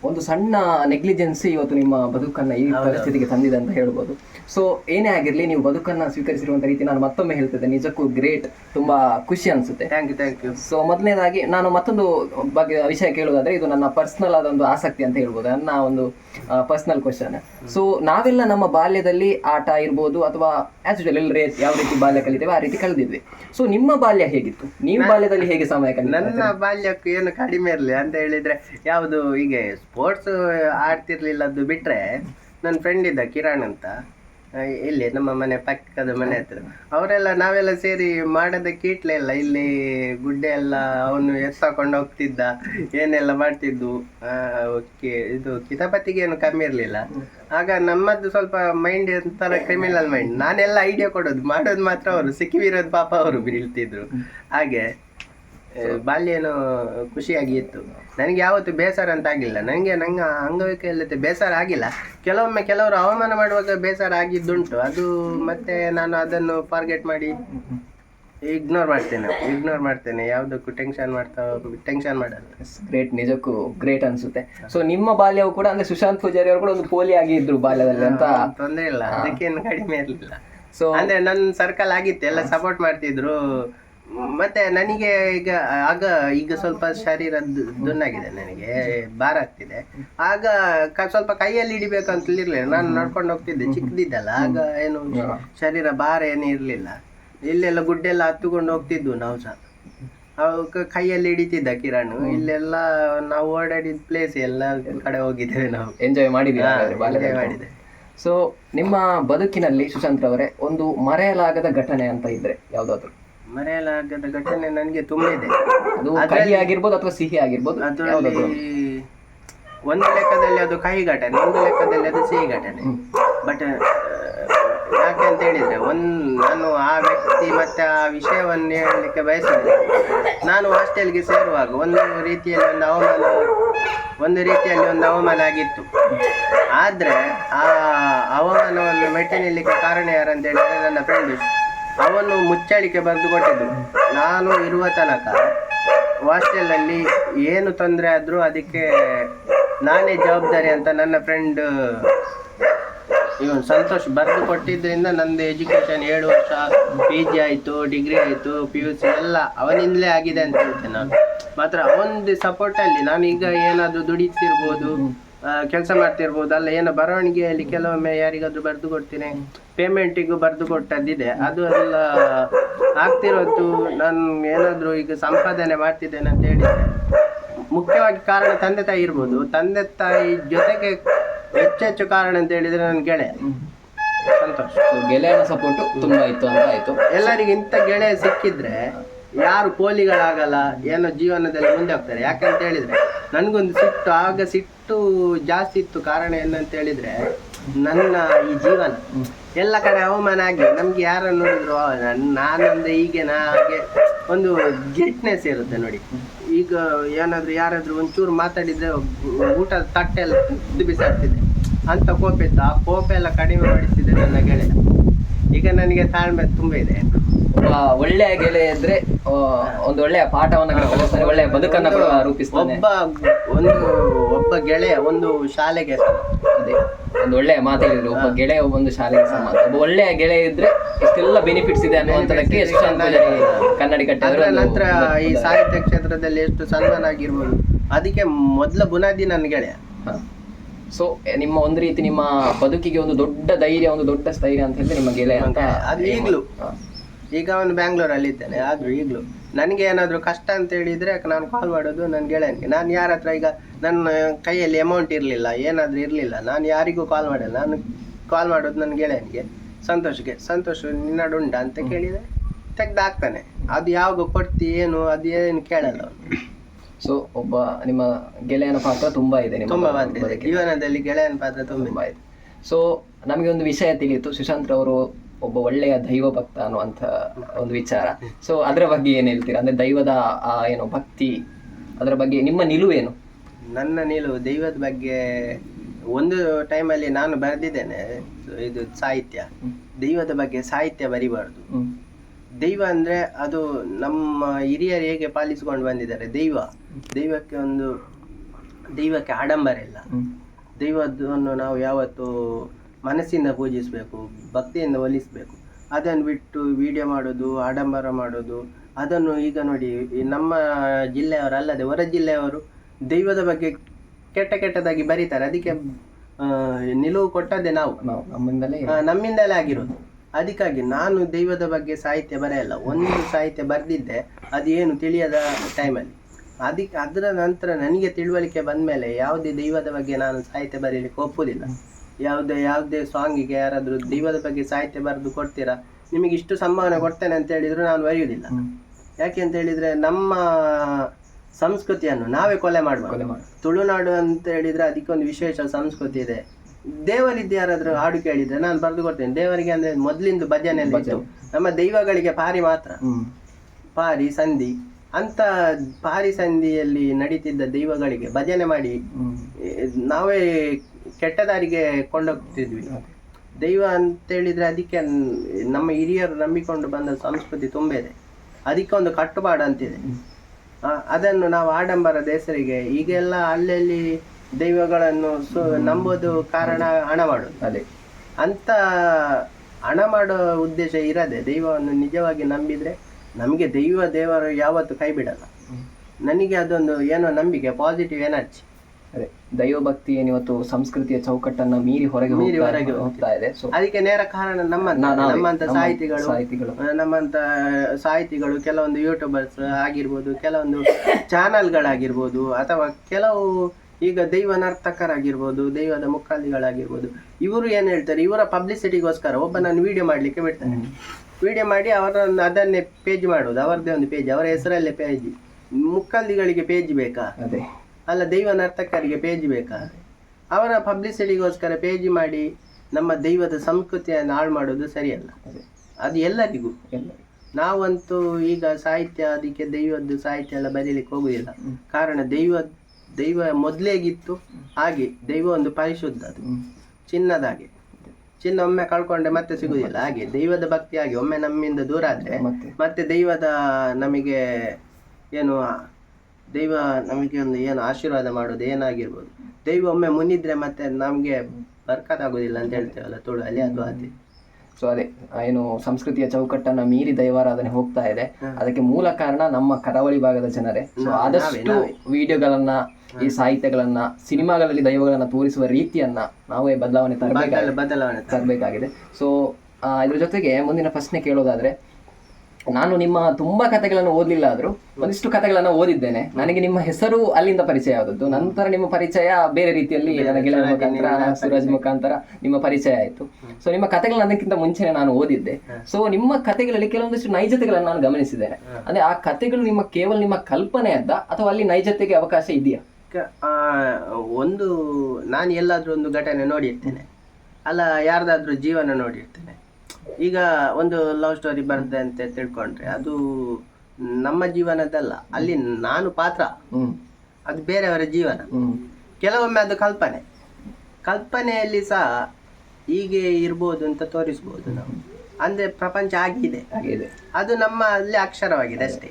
S2: ಒಂದು ಸಣ್ಣ ನೆಗ್ಲಿಜೆನ್ಸಿ ಇವತ್ತು ನಿಮ್ಮ ಬದುಕನ್ನ ಈ ಪರಿಸ್ಥಿತಿಗೆ ತಂದಿದೆ ಅಂತ ಹೇಳ್ಬೋದು. ಸೊ ಏನೇ ಆಗಿರ್ಲಿ ನೀವು ಬದುಕನ್ನ ಸ್ವೀಕರಿಸಿರುವಂತ ರೀತಿ ನಾನು ಮತ್ತೊಮ್ಮೆ ಹೇಳ್ತಿದ್ದೆ. ನಿಜಕ್ಕೂ ಗ್ರೇಟ್ ತುಂಬಾ ಖುಷಿ ಅನ್ಸುತ್ತೆ.
S1: Thank you thank you
S2: so ಮೊದಲನೇದಾಗಿ ನಾನು ಮತ್ತೊಂದು ಬಗ್ಗೆ ವಿಷಯ ಕೇಳುವುದಾದ್ರೆ ಇದು ನನ್ನ ಪರ್ಸನಲ್ ಆದ ಒಂದು ಆಸಕ್ತಿ ಅಂತ ಹೇಳ್ಬೋದು. ನನ್ನ ಒಂದು ಪರ್ಸನಲ್ ಕ್ವಶನ್ ಸೊ ನಾವೆಲ್ಲ ನಮ್ಮ ಬಾಲ್ಯದಲ್ಲಿ ಆಟ ಇರ್ಬೋದು ಅಥವಾ ಆಸ್ ಯೂಶಲ್ ಎಲ್ಲರೇ ಯಾವ ರೀತಿ ಬಾಲ್ಯ ಕಲಿತೇವೆ ಆ ರೀತಿ ಕಳೆದಿದ್ವಿ ಸೊ ನಿಮ್ಮ ಬಾಲ್ಯ ಹೇಗಿತ್ತು? ನೀವು ಬಾಲ್ಯದಲ್ಲಿ ಹೇಗೆ ಸಮಯ ಕಲಿತ
S1: ನನ್ನ ಬಾಲ್ಯಕ್ಕೂ ಏನು ಕಡಿಮೆ ಇರಲಿ ಅಂತ ಹೇಳಿದ್ರೆ ಯಾವುದು ಹೀಗೆ ಸ್ಪೋರ್ಟ್ಸ್ ಆಡ್ತಿರ್ಲಿಲ್ಲದ್ದು ಬಿಟ್ರೆ ನನ್ನ ಫ್ರೆಂಡ್ ಇದ್ದ ಕಿರಣ್ ಅಂತ. ಇಲ್ಲಿ ನಮ್ಮ ಮನೆ ಪಕ್ಕದ ಮನೆ ಹತ್ರ. ಅವರೆಲ್ಲ ನಾವೆಲ್ಲ ಸೇರಿ ಮಾಡದ ಕೀಟ್ಲೆ ಎಲ್ಲ, ಇಲ್ಲಿ ಗುಡ್ಡೆ ಎಲ್ಲ ಅವನು ಎತ್ತಾಕೊಂಡು ಹೋಗ್ತಿದ್ದ, ಏನೆಲ್ಲ ಮಾಡ್ತಿದ್ದು. ಇದು ಕಿತಾಪತಿಗೆ ಏನು ಕಮ್ಮಿ ಇರಲಿಲ್ಲ. ಆಗ ನಮ್ಮದು ಸ್ವಲ್ಪ ಮೈಂಡ್ ಒಂಥರ ಕ್ರಿಮಿನಲ್ ಮೈಂಡ್ ನಾನೆಲ್ಲ ಐಡಿಯಾ ಕೊಡೋದು, ಮಾಡೋದು ಮಾತ್ರ ಅವರು. ಸಿಕ್ಕಿವಿರೋದು ಪಾಪ ಅವರು ಬೀಳ್ತಿದ್ರು. ಹಾಗೆ. ಬಾಲ್ಯ ಏನೋ ಖುಷಿಯಾಗಿ ಇತ್ತು. ನನಗೆ ಯಾವತ್ತು ಬೇಸರ ಅಂತ ಆಗಿಲ್ಲ. ನನಗೆ ನನ್ನ ಅಂಗವಿಕಲತೆ ಬೇಸರ ಆಗಿಲ್ಲ. ಕೆಲವೊಮ್ಮೆ ಕೆಲವರು ಅವಮಾನ ಮಾಡುವಾಗ ಬೇಸರ ಆಗಿದ್ದುಂಟು. ಅದು ಮತ್ತೆ ನಾನು ಅದನ್ನು ಫಾರ್ಗೆಟ್ ಮಾಡಿ ಇಗ್ನೋರ್ ಮಾಡ್ತೇನೆ. ಇಗ್ನೋರ್ ಮಾಡ್ತೇನೆ. ಯಾವುದಕ್ಕೂ ಟೆನ್ಷನ್ ಮಾಡ್ತಾ ಟೆನ್ಷನ್ ಮಾಡಲ್ಲ.
S2: ಗ್ರೇಟ್ ನಿಜಕ್ಕೂ ಗ್ರೇಟ್ ಅನ್ಸುತ್ತೆ. ಸೊ ನಿಮ್ಮ ಬಾಲ್ಯವು ಕೂಡ ಅಂದ್ರೆ ಸುಶಾಂತ್ ಪೂಜಾರಿ ಅವರು ಕೂಡ ಒಂದು ಪೋಲಿ ಆಗಿ ಇದ್ರು ಬಾಲ್ಯದಲ್ಲಿ ಅಂತ
S1: ತೊಂದರೆ ಇಲ್ಲ. ಅದಕ್ಕೇನು ಕಡಿಮೆ ಇರಲಿಲ್ಲ
S2: ಸೊ
S1: ಅಂದ್ರೆ ನನ್ನ ಸರ್ಕಲ್ ಆಗಿತ್ತು. ಎಲ್ಲ ಸಪೋರ್ಟ್ ಮಾಡ್ತಿದ್ರು. ಮತ್ತೆ ನನಗೆ ಈಗ ಆಗ ಈಗ ಸ್ವಲ್ಪ ಶರೀರ ದುನ್ನಾಗಿದೆ ನನಗೆ ಭಾರ ಆಗ್ತಿದೆ. ಆಗ ಕ- ಸ್ವಲ್ಪ ಕೈಯಲ್ಲಿ ಹಿಡಿಬೇಕಂತ ಇರ್ಲಿಲ್ಲ. ನಾನು ನಡ್ಕೊಂಡು ಹೋಗ್ತಿದ್ದೆ ಚಿಕ್ಕದಿದ್ದಲ್ಲ ಆಗ ಏನು ಶರೀರ ಭಾರ ಏನು ಇರಲಿಲ್ಲ. ಇಲ್ಲೆಲ್ಲ ಗುಡ್ಡೆಲ್ಲ ಹತ್ತುಕೊಂಡು ಹೋಗ್ತಿದ್ವು ನಾವು ಸಹ. ಅವಾಗ ಕೈಯಲ್ಲಿ ಹಿಡಿತಿದ್ದ ಕಿರಣ್. ಇಲ್ಲೆಲ್ಲ ನಾವು ಓಡಾಡಿದ ಪ್ಲೇಸ್ ಎಲ್ಲ ಕಡೆ ಹೋಗಿದ್ದೇವೆ ನಾವು.
S2: ಎಂಜಾಯ್ ಬಾಲ್ಯದಲ್ಲಿ?
S1: ಮಾಡಿದೆ.
S2: ಸೊ ನಿಮ್ಮ ಬದುಕಿನಲ್ಲಿ ಸುಶಾಂತ್ ಅವರೇ ಒಂದು ಮರೆಯಲಾಗದ ಘಟನೆ ಅಂತ ಇದ್ರೆ ಯಾವ್ದಾದ್ರು?
S1: ಮರೆಯಲಾಗದ ಘಟನೆ ನನಗೆ ತುಂಬ ಇದೆ.
S2: ಅದು ಕಹಿ ಆಗಿರ್ಬೋದು ಅಥವಾ ಸಿಹಿ ಆಗಿರ್ಬೋದು?
S1: ಅದರಲ್ಲಿ ಒಂದು ಲೆಕ್ಕದಲ್ಲಿ ಅದು ಕಹಿ ಘಟನೆ ಒಂದು ಲೆಕ್ಕದಲ್ಲಿ ಅದು ಸಿಹಿ ಘಟನೆ. ಬಟ್ ಯಾಕೆ ಅಂತ ಹೇಳಿದ್ರೆ ಒಂದು ನಾನು ಆ ವ್ಯಕ್ತಿ ಮತ್ತೆ ಆ ವಿಷಯವನ್ನು ಹೇಳಲಿಕ್ಕೆ ಬಯಸಿದ್ರೆ ನಾನು ಹಾಸ್ಟೆಲ್ಗೆ ಸೇರುವಾಗ ಒಂದು ರೀತಿಯಲ್ಲಿ ಒಂದು ಅವಮಾನ ಒಂದು ರೀತಿಯಲ್ಲಿ ಒಂದು ಅವಮಾನ ಆಗಿತ್ತು. ಆದ್ರೆ ಆ ಅವಮಾನವನ್ನು ಮೆಟ್ಟಿ ನಿಲ್ಲಕ್ಕೆ ಕಾರಣ ಯಾರಂತ ಹೇಳಿದ್ರೆ ನನ್ನ ಫ್ರೆಂಡ್ ಅವನು ಮುಚ್ಚಳಿಕೆ ಬರೆದು ಕೊಟ್ಟಿದ್ದು. ನಾನು ಇರುವ ತನಕ ಹಾಸ್ಟೆಲಲ್ಲಿ ಏನು ತೊಂದರೆ ಆದರೂ ಅದಕ್ಕೆ ನಾನೇ ಜವಾಬ್ದಾರಿ ಅಂತ ನನ್ನ ಫ್ರೆಂಡ್ ಇವನು ಸಂತೋಷ್ ಬರೆದು ಕೊಟ್ಟಿದ್ದರಿಂದ ನಂದು ಎಜುಕೇಶನ್ ಏಳು ವರ್ಷ ಪಿ ಜಿ ಆಯಿತು ಡಿಗ್ರಿ ಆಯಿತು ಪಿ ಯು ಸಿ ಎಲ್ಲ ಅವನಿಂದಲೇ ಆಗಿದೆ ಅಂತ ಹೇಳ್ತೇನೆ ನಾನು. ಮಾತ್ರ ಅವನದು ಸಪೋರ್ಟಲ್ಲಿ ನಾನು ಈಗ ಏನಾದರೂ ದುಡಿತಿರ್ಬೋದು. ಕೆಲಸ ಮಾಡ್ತಿರ್ಬೋದು. ಅಲ್ಲ ಏನೋ ಬರವಣಿಗೆಯಲ್ಲಿ ಕೆಲವೊಮ್ಮೆ ಯಾರಿಗಾದ್ರೂ ಬರೆದು ಕೊಡ್ತೀನಿ. ಪೇಮೆಂಟಿಗೂ ಬರೆದು ಕೊಟ್ಟದ್ದಿದೆ. ಅದು ಎಲ್ಲ ಆಗ್ತಿರೋದು ನಾನು ಏನಾದರೂ ಈಗ ಸಂಪಾದನೆ ಮಾಡ್ತಿದ್ದೇನೆ ಅಂತ ಹೇಳಿದ್ರೆ. ಮುಖ್ಯವಾಗಿ ಕಾರಣ ತಂದೆ ತಾಯಿ ಇರ್ಬೋದು. ತಂದೆ ತಾಯಿ ಜೊತೆಗೆ ಹೆಚ್ಚೆಚ್ಚು ಕಾರಣ ಅಂತ ಹೇಳಿದ್ರೆ ನನ್ನ ಗೆಳೆಯ ಸಂತೋಷ.
S2: ಗೆಳೆಯನ ಸಪೋರ್ಟ್ ತುಂಬಾ ಇತ್ತು ಅಂತ ಆಯ್ತು.
S1: ಎಲ್ಲರಿಗೆ ಇಂಥ ಗೆಳೆಯ ಸಿಕ್ಕಿದ್ರೆ ಯಾರು ಪೋಲಿಗಳಾಗಲ್ಲ, ಏನೋ ಜೀವನದಲ್ಲಿ ಮುಂದೆ ಹೋಗ್ತಾರೆ. ಯಾಕಂತ ಹೇಳಿದ್ರೆ, ನನಗೊಂದು ಸಿಟ್ಟು, ಆಗ ಸಿಟ್ಟು ಜಾಸ್ತಿ ಇತ್ತು. ಕಾರಣ ಏನಂತ ಹೇಳಿದ್ರೆ, ನನ್ನ ಈ ಜೀವನ. ಎಲ್ಲ ಕಡೆ ಅವಮಾನ ಆಗಿ, ನಮ್ಗೆ ಯಾರನ್ನು ನೋಡಿದ್ರು ನಾನಂದ್ರೆ ನನ್- ನಾನೊಂದು ಹೀಗೆ, ನಾ ಒಂದು ಗಿಟ್ನೆಸ್ ಇರುತ್ತೆ ನೋಡಿ. ಈಗ ಏನಾದ್ರು ಯಾರಾದ್ರೂ ಒಂಚೂರು ಮಾತಾಡಿದ್ರೆ ಊಟ ತಟ್ಟೆಲ್ಲ ಎದ್ದು ಬಿಸಾಡ್ತಿದೆ ಅಂತ ಕೋಪ ಇತ್ತು. ಆ ಕೋಪ ಎಲ್ಲ ಕಡಿಮೆ ಮಾಡಿಸಿದೆ ನನ್ನ ಗೆಳೆಯ. ಈಗ ನನಗೆ ತಾಳ್ಮೆ ತುಂಬ ಇದೆ.
S2: ಒಳ್ಳೆಯ ಗೆಳೆಯ ಇದ್ರೆ ಒಂದು ಒಳ್ಳೆಯ ಪಾಠವನ್ನು ಕೂಡ ಕಲಿಸ್ತಾನೆ ಒಳ್ಳೆಯ ಬದುಕನ್ನ ಕೂಡ ರೂಪಿಸ್ತಾನೆ.
S1: ಒಬ್ಬ ಒಂದು ಒಬ್ಬ ಗೆಳೆಯ ಒಂದು ಶಾಲೆಗೆ.
S2: ಅದೇ ಒಂದು ಒಳ್ಳೆಯ ಮಾತು ಹೇಳಿದ್ರು ಒಬ್ಬ ಗೆಳೆಯ ಒಂದು ಶಾಲೆಗೆ ಸಮಾನ ಒಬ್ಬ ಒಳ್ಳೆಯ ಗೆಳೆಯ ಇದ್ರೆ ಇಷ್ಟೆಲ್ಲ ಬೆನಿಫಿಟ್ಸ್ ಇದೆ ಪೂಜಾರಿ ಕನ್ನಡಿ ಕಟ್ಟಿದ್ರು
S1: ನಂತರ ಈ ಸಾಹಿತ್ಯ ಕ್ಷೇತ್ರದಲ್ಲಿ ಎಷ್ಟು ಸನ್ಮಾನ ಆಗಿರ್ಬೋದು ಅದಕ್ಕೆ ಮೊದಲ ಬುನಾದಿ ನನ್ನ ಗೆಳೆಯ.
S2: ಸೊ ನಿಮ್ಮ ಒಂದು ರೀತಿ ನಿಮ್ಮ ಬದುಕಿಗೆ ಒಂದು ದೊಡ್ಡ ಧೈರ್ಯ ಒಂದು ದೊಡ್ಡ ಸ್ಥೈರ್ಯ ಅಂತ ಹೇಳಿದ್ರೆ ನಿಮ್ಮ ಗೆಳೆಯ ಅಂತ
S1: ಈಗ್ಲೂ. ಈಗ ಅವನು ಬ್ಯಾಂಗ್ಳೂರಲ್ಲಿ ಇದ್ದಾನೆ ಆದ್ರೂ ಈಗಲೂ. ನನಗೆ ಏನಾದರೂ ಕಷ್ಟ ಅಂತ ಹೇಳಿದ್ರೆ ನಾನು ಕಾಲ್ ಮಾಡೋದು ನನ್ನ ಗೆಳೆಯನಿಗೆ. ನಾನು ಯಾರ ಹತ್ರ ಈಗ ನನ್ನ ಕೈಯಲ್ಲಿ ಅಮೌಂಟ್ ಇರಲಿಲ್ಲ ಏನಾದರೂ ಇರಲಿಲ್ಲ ನಾನು ಯಾರಿಗೂ ಕಾಲ್ ಮಾಡಲ್ಲ. ನಾನು ಕಾಲ್ ಮಾಡೋದು ನನ್ನ ಗೆಳೆಯನಿಗೆ. ಸಂತೋಷ್ಗೆ ಸಂತೋಷ್ ನಿನ್ನಡುಂಡ ಅಂತ ಕೇಳಿದರೆ ತೆಗ್ದು ಹಾಕ್ತಾನೆ ಅದು ಯಾವಾಗ ಕೊಡ್ತಿ ಏನು ಅದು ಏನು ಕೇಳಲ್ಲ ಅವನು.
S2: ಸೊ ಒಬ್ಬ ನಿಮ್ಮ ಗೆಳೆಯನ ಪಾತ್ರ ತುಂಬಾ ಇದೆ ನಿಮ್ಮ
S1: ತುಂಬ ಇದೆ.
S2: ಬದುಕಿನಲ್ಲಿ.
S1: ಜೀವನದಲ್ಲಿ ಗೆಳೆಯನ ಪಾತ್ರ ತುಂಬ
S2: ತುಂಬಾ ಇದೆ. ಸೊ ನಮಗೆ ಒಂದು ವಿಷಯ ತಿಳಿಯಿತು. ಸುಶಾಂತ್ ಅವರು ಒಬ್ಬ ಒಳ್ಳೆಯ ದೈವ ಭಕ್ತ ಅನ್ನುವಂಥ ಒಂದು ವಿಚಾರ. ಸೊ ಅದರ ಬಗ್ಗೆ ಏನು ಹೇಳ್ತೀರಾ? ಅಂದ್ರೆ ದೈವದ ಆ ಏನು ಭಕ್ತಿ ಅದರ ಬಗ್ಗೆ ನಿಮ್ಮ ನಿಲುವೇನು
S1: ನನ್ನ ನಿಲುವು ದೈವದ ಬಗ್ಗೆ ಒಂದು ಟೈಮಲ್ಲಿ ನಾನು ಬರೆದಿದ್ದೇನೆ ಇದು ಸಾಹಿತ್ಯ. ದೈವದ ಬಗ್ಗೆ ಸಾಹಿತ್ಯ ಬರಿಬಾರ್ದು. ದೈವ ಅಂದ್ರೆ ಅದು ನಮ್ಮ ಹಿರಿಯರು ಹೇಗೆ ಪಾಲಿಸಿಕೊಂಡು ಬಂದಿದ್ದಾರೆ? ದೈವ. ದೈವಕ್ಕೆ ಒಂದು ದೈವಕ್ಕೆ ಆಡಂಬರ ಇಲ್ಲ.
S2: ದೈವದನ್ನು
S1: ದೈವವನ್ನು ನಾವು ಯಾವತ್ತು ಮನಸ್ಸಿಂದ ಪೂಜಿಸಬೇಕು ಭಕ್ತಿಯಿಂದ ಒಲಿಸಬೇಕು. ಅದನ್ನು ಬಿಟ್ಟು ವಿಡಿಯೋ ಮಾಡೋದು ಆಡಂಬರ ಮಾಡೋದು ಅದನ್ನು ಈಗ ನೋಡಿ ನಮ್ಮ ಜಿಲ್ಲೆಯವರು ಅಲ್ಲದೆ ಹೊರ ಜಿಲ್ಲೆಯವರು ದೈವದ ಬಗ್ಗೆ ಕೆಟ್ಟ ಕೆಟ್ಟದಾಗಿ ಬರೀತಾರೆ. ಅದಕ್ಕೆ ನಿಲುವು ಕೊಟ್ಟದ್ದೇ ನಾವು.
S2: ನಮ್ಮಿಂದಲೇ
S1: ನಮ್ಮಿಂದಲೇ ಆಗಿರೋದು. ಅದಕ್ಕಾಗಿ ನಾನು ದೈವದ ಬಗ್ಗೆ ಸಾಹಿತ್ಯ ಬರೆಯಲ್ಲ. ಒಂದು ಸಾಹಿತ್ಯ ಬರೆದಿದ್ದೆ ಅದು ಏನು ತಿಳಿಯದ ಟೈಮಲ್ಲಿ ಅದಕ್ಕೆ ಅದರ ನಂತರ ನನಗೆ ತಿಳುವಳಿಕೆ ಬಂದಮೇಲೆ ಯಾವುದೇ ದೈವದ ಬಗ್ಗೆ ನಾನು ಸಾಹಿತ್ಯ ಬರೀಲಿಕ್ಕೆ ಒಪ್ಪುವುದಿಲ್ಲ ಯಾವುದೇ ಯಾವುದೇ ಸಾಂಗಿಗೆ ಯಾರಾದರೂ ದೈವದ ಬಗ್ಗೆ ಸಾಹಿತ್ಯ ಬರೆದು ಕೊಡ್ತೀರಾ? ನಿಮಗೆ ಇಷ್ಟು ಸಮ್ಮಾನ ಕೊಡ್ತೇನೆ ಅಂತ ಹೇಳಿದ್ರು ನಾನು ಬರೆಯುವುದಿಲ್ಲ. ಯಾಕೆ ಅಂತ ಹೇಳಿದ್ರೆ ನಮ್ಮ ಸಂಸ್ಕೃತಿಯನ್ನು ನಾವೇ ಕೊಲೆ ಮಾಡಬಾರ್ದು ತುಳುನಾಡು ಅಂತ ಹೇಳಿದ್ರೆ ಅದಕ್ಕೆ ಒಂದು ವಿಶೇಷ ಸಂಸ್ಕೃತಿ ಇದೆ. ದೇವರಿದ್ದು ಯಾರಾದರೂ ಹಾಡು ಕೇಳಿದ್ರೆ ನಾನು ಬರೆದು ಕೊಡ್ತೇನೆ. ದೇವರಿಗೆ ಅಂದ್ರೆ ಮೊದಲಿಂದ ಭಜನೆ ಇತ್ತು. ನಮ್ಮ ದೈವಗಳಿಗೆ ಪಾರಿ ಮಾತ್ರ. ಪಾರಿ ಸಂಧಿ. ಅಂತ ಪಾರಿ ಸಂಧಿಯಲ್ಲಿ ನಡೀತಿದ್ದ ದೈವಗಳಿಗೆ ಭಜನೆ ಮಾಡಿ ನಾವೇ ಕೆಟ್ಟ ದಾರಿಗೆ ಕೊಂಡೋಗ್ತಿದ್ವಿ. ದೈವ ಅಂತ ಹೇಳಿದ್ರೆ ಅದಕ್ಕೆ ನಮ್ಮ ಹಿರಿಯರು ನಂಬಿಕೊಂಡು ಬಂದ ಸಂಸ್ಕೃತಿ ತುಂಬ ಇದೆ. ಅದಕ್ಕೆ ಒಂದು ಕಟ್ಟುಪಾಡು ಅಂತಿದೆ. ಅದನ್ನು ನಾವು ಆಡಂಬರದ ಹೆಸರಿಗೆ ಈಗೆಲ್ಲ ಅಲ್ಲಲ್ಲಿ ದೈವಗಳನ್ನು ಸು ನಂಬೋದು ಕಾರಣ ಹಣ ಮಾಡೋದು.
S2: ಅದೇ.
S1: ಅಂತ ಹಣ ಮಾಡೋ ಉದ್ದೇಶ ಇರದೆ ದೈವವನ್ನು ನಿಜವಾಗಿ ನಂಬಿದ್ರೆ ನಮಗೆ ದೈವ ದೇವರು ಯಾವತ್ತೂ ಕೈ ಬಿಡಲ್ಲ. ನನಗೆ ಅದೊಂದು ಏನೋ ನಂಬಿಕೆ ಪಾಸಿಟಿವ್ ಎನರ್ಜಿ
S2: ಅದೇ ದೈವ ಭಕ್ತಿ ಏನಿವತ್ತು ಸಂಸ್ಕೃತಿಯ ಚೌಕಟ್ಟನ್ನ ಮೀರಿ ಹೊರಗೆ
S1: ಮೀರಿ
S2: ಹೋಗ್ತಾ-
S1: ಹೊರಗೆ
S2: ಹೋಗ್ತಾ ಇದೆ. ಸೊ
S1: ಅದಕ್ಕೆ ನೇರ ಕಾರಣ
S2: ನಮ್ಮ
S1: ನಮ್ಮಂತ
S2: ನಮ್ಮ
S1: ಸಾಹಿತಿಗಳು
S2: ಸಾಹಿತಿಗಳು.
S1: ನಮ್ಮಂತ ಸಾಹಿತಿಗಳು ಕೆಲವೊಂದು ಯೂಟ್ಯೂಬರ್ಸ್ ಆಗಿರ್ಬೋದು ಕೆಲವೊಂದು ಚಾನಲ್ಗಳಾಗಿರ್ಬೋದು ಅಥವಾ ಕೆಲವು ಈಗ ದೈವ ನರ್ತಕರಾಗಿರ್ಬೋದು ದೈವದ ಮುಖಾಲಿಗಳಾಗಿರ್ಬೋದು ಇವರು ಏನ್ ಹೇಳ್ತಾರೆ ಇವರ ಪಬ್ಲಿಸಿಟಿಗೋಸ್ಕರ ಒಬ್ಬ ನಾನು ವಿಡಿಯೋ ಮಾಡ್ಲಿಕ್ಕೆ ಬಿಡ್ತಾನೆ ವಿಡಿಯೋ ಮಾಡಿ ಅವರನ್ನು ಅದನ್ನೇ ಪೇಜ್ ಮಾಡೋದು ಅವರದೇ ಒಂದು ಪೇಜ್ ಅವರ ಹೆಸರಲ್ಲೇ ಪೇಜ್ ಮುಕ್ಕಾಲಿಗಳಿಗೆ ಪೇಜ್ ಬೇಕಾ?
S2: ಅದೇ.
S1: ಅಲ್ಲ ದೈವ ನರ್ತಕರಿಗೆ ಪೇಜ್ ಬೇಕಾ? ಅವರ ಪಬ್ಲಿಸಿಟಿಗೋಸ್ಕರ ಪೇಜ್ ಮಾಡಿ ನಮ್ಮ ದೈವದ ಸಂಸ್ಕೃತಿಯನ್ನು ಹಾಳು ಮಾಡೋದು ಸರಿಯಲ್ಲ.
S2: ಅದು.
S1: ಎಲ್ಲರಿಗೂ.
S2: ಎಲ್ಲ
S1: ನಾವಂತೂ ಈಗ ಸಾಹಿತ್ಯ ಅದಕ್ಕೆ ದೈವದ್ದು ಸಾಹಿತ್ಯ ಎಲ್ಲ ಬರೀಲಿಕ್ಕೆ ಹೋಗುದಿಲ್ಲ. ಕಾರಣ ದೈವ ದೈವ ಮೊದಲೇಗಿತ್ತು ಹಾಗೆ ದೈವ ಒಂದು ಪರಿಶುದ್ಧ ಅದು. ಚಿನ್ನದಾಗೆ. ಚಿನ್ನ ಒಮ್ಮೆ ಕಳ್ಕೊಂಡ್ರೆ ಮತ್ತೆ ಸಿಗುದಿಲ್ಲ. ಹಾಗೆ ದೈವದ ಭಕ್ತಿ ಹಾಗೆ ಒಮ್ಮೆ ನಮ್ಮಿಂದ ದೂರ ಆದ್ರೆ
S2: ಮತ್ತೆ
S1: ದೈವದ ನಮಗೆ ಏನು ದೈವ ನಮಗೆ ಒಂದು ಏನು ಆಶೀರ್ವಾದ ಮಾಡೋದು ಏನಾಗಿರ್ಬೋದು? ದೈವ ಒಮ್ಮೆ ಮುನ್ನಿದ್ರೆ ಮತ್ತೆ ನಮಗೆ ಬರ್ಕತ್ತಾಗೋದಿಲ್ಲ ಅಂತ ಹೇಳ್ತೇವಲ್ಲ ತುಳು ಅಲ್ಲಿ ಅದು ಅದೇ
S2: ಸೊ ಅದೇ ಏನು ಸಂಸ್ಕೃತಿಯ ಚೌಕಟ್ಟನ್ನ ಮೀರಿ ದೈವಾರಾಧನೆ ಹೋಗ್ತಾ ಇದೆ. ಅದಕ್ಕೆ ಮೂಲ ಕಾರಣ ನಮ್ಮ ಕರಾವಳಿ ಭಾಗದ ಜನರೇ. ಸೊ ಆದಷ್ಟು ವಿಡಿಯೋಗಳನ್ನ ಈ ಸಾಹಿತ್ಯಗಳನ್ನ ಸಿನಿಮಾಗಳಲ್ಲಿ ದೈವಗಳನ್ನ ತೋರಿಸುವ ರೀತಿಯನ್ನ ನಾವೇ ಬದಲಾವಣೆ ತರಬೇಕಾಗಿದೆ.
S1: ಬದಲಾವಣೆ
S2: ತರಬೇಕಾಗಿದೆ. ಸೊ ಇದ್ರ ಜೊತೆಗೆ ಮುಂದಿನ ಪ್ರಶ್ನೆ ಕೇಳೋದಾದ್ರೆ ನಾನು ನಿಮ್ಮ ತುಂಬಾ ಕಥೆಗಳನ್ನು ಓದಲಿಲ್ಲ ಆದ್ರೂ ಒಂದಿಷ್ಟು ಕಥೆಗಳನ್ನು ಓದಿದ್ದೇನೆ. ನನಗೆ ನಿಮ್ಮ ಹೆಸರು ಅಲ್ಲಿಂದ ಪರಿಚಯ ಆದದ್ದು. ನಂತರ ನಿಮ್ಮ ಪರಿಚಯ ಬೇರೆ ರೀತಿಯಲ್ಲಿ ನನ್ನ ಗೆಳೆಯರ ಮುಖಾಂತರ ಸೂರಜ್ ಮುಖಾಂತರ ನಿಮ್ಮ ಪರಿಚಯ ಆಯಿತು. ಸೊ ನಿಮ್ಮ ಕಥೆಗಳನ್ನ ಅದಕ್ಕಿಂತ ಮುಂಚೆನೆ ನಾನು ಓದಿದ್ದೆ. ಸೊ ನಿಮ್ಮ ಕಥೆಗಳಲ್ಲಿ ಕೆಲವೊಂದಿಷ್ಟು ನೈಜತೆಗಳನ್ನು ನಾನು ಗಮನಿಸಿದ್ದೇನೆ. ಅಂದ್ರೆ ಆ ಕಥೆಗಳು ನಿಮ್ಮ ಕೇವಲ ನಿಮ್ಮ ಕಲ್ಪನೆ ಕಲ್ಪನೆಯದ್ದ ಅಥವಾ ಅಲ್ಲಿ ನೈಜತೆಗೆ ಅವಕಾಶ ಇದೆಯಾ?
S1: ಆ, ಒಂದು ನಾನು ಎಲ್ಲಾದ್ರೂ ಒಂದು ಘಟನೆ ನೋಡಿರ್ತೇನೆ. ಅಲ್ಲ ಯಾರ್ದಾದ್ರೂ ಜೀವನ ನೋಡಿರ್ತೇನೆ. ಈಗ ಒಂದು ಲವ್ ಸ್ಟೋರಿ ಬರ್ತದೆ ಅಂತ ತಿಳ್ಕೊಂಡ್ರೆ ಅದು ನಮ್ಮ ಜೀವನದಲ್ಲ ಅಲ್ಲಿ ನಾನು ಪಾತ್ರ. ಅದು ಬೇರೆಯವರ ಜೀವನ. ಕೆಲವೊಮ್ಮೆ ಅದು ಕಲ್ಪನೆ. ಕಲ್ಪನೆಯಲ್ಲಿ ಸಹ ಹೀಗೆ ಇರ್ಬೋದು ಅಂತ ತೋರಿಸ್ಬೋದು ನಾವು. ಅಂದ್ರೆ ಪ್ರಪಂಚ ಆಗಿದೆ.
S2: ಹಾಗಿದೆ
S1: ಅದು ನಮ್ಮ ಅಲ್ಲಿ ಅಕ್ಷರವಾಗಿದೆ ಅಷ್ಟೇ.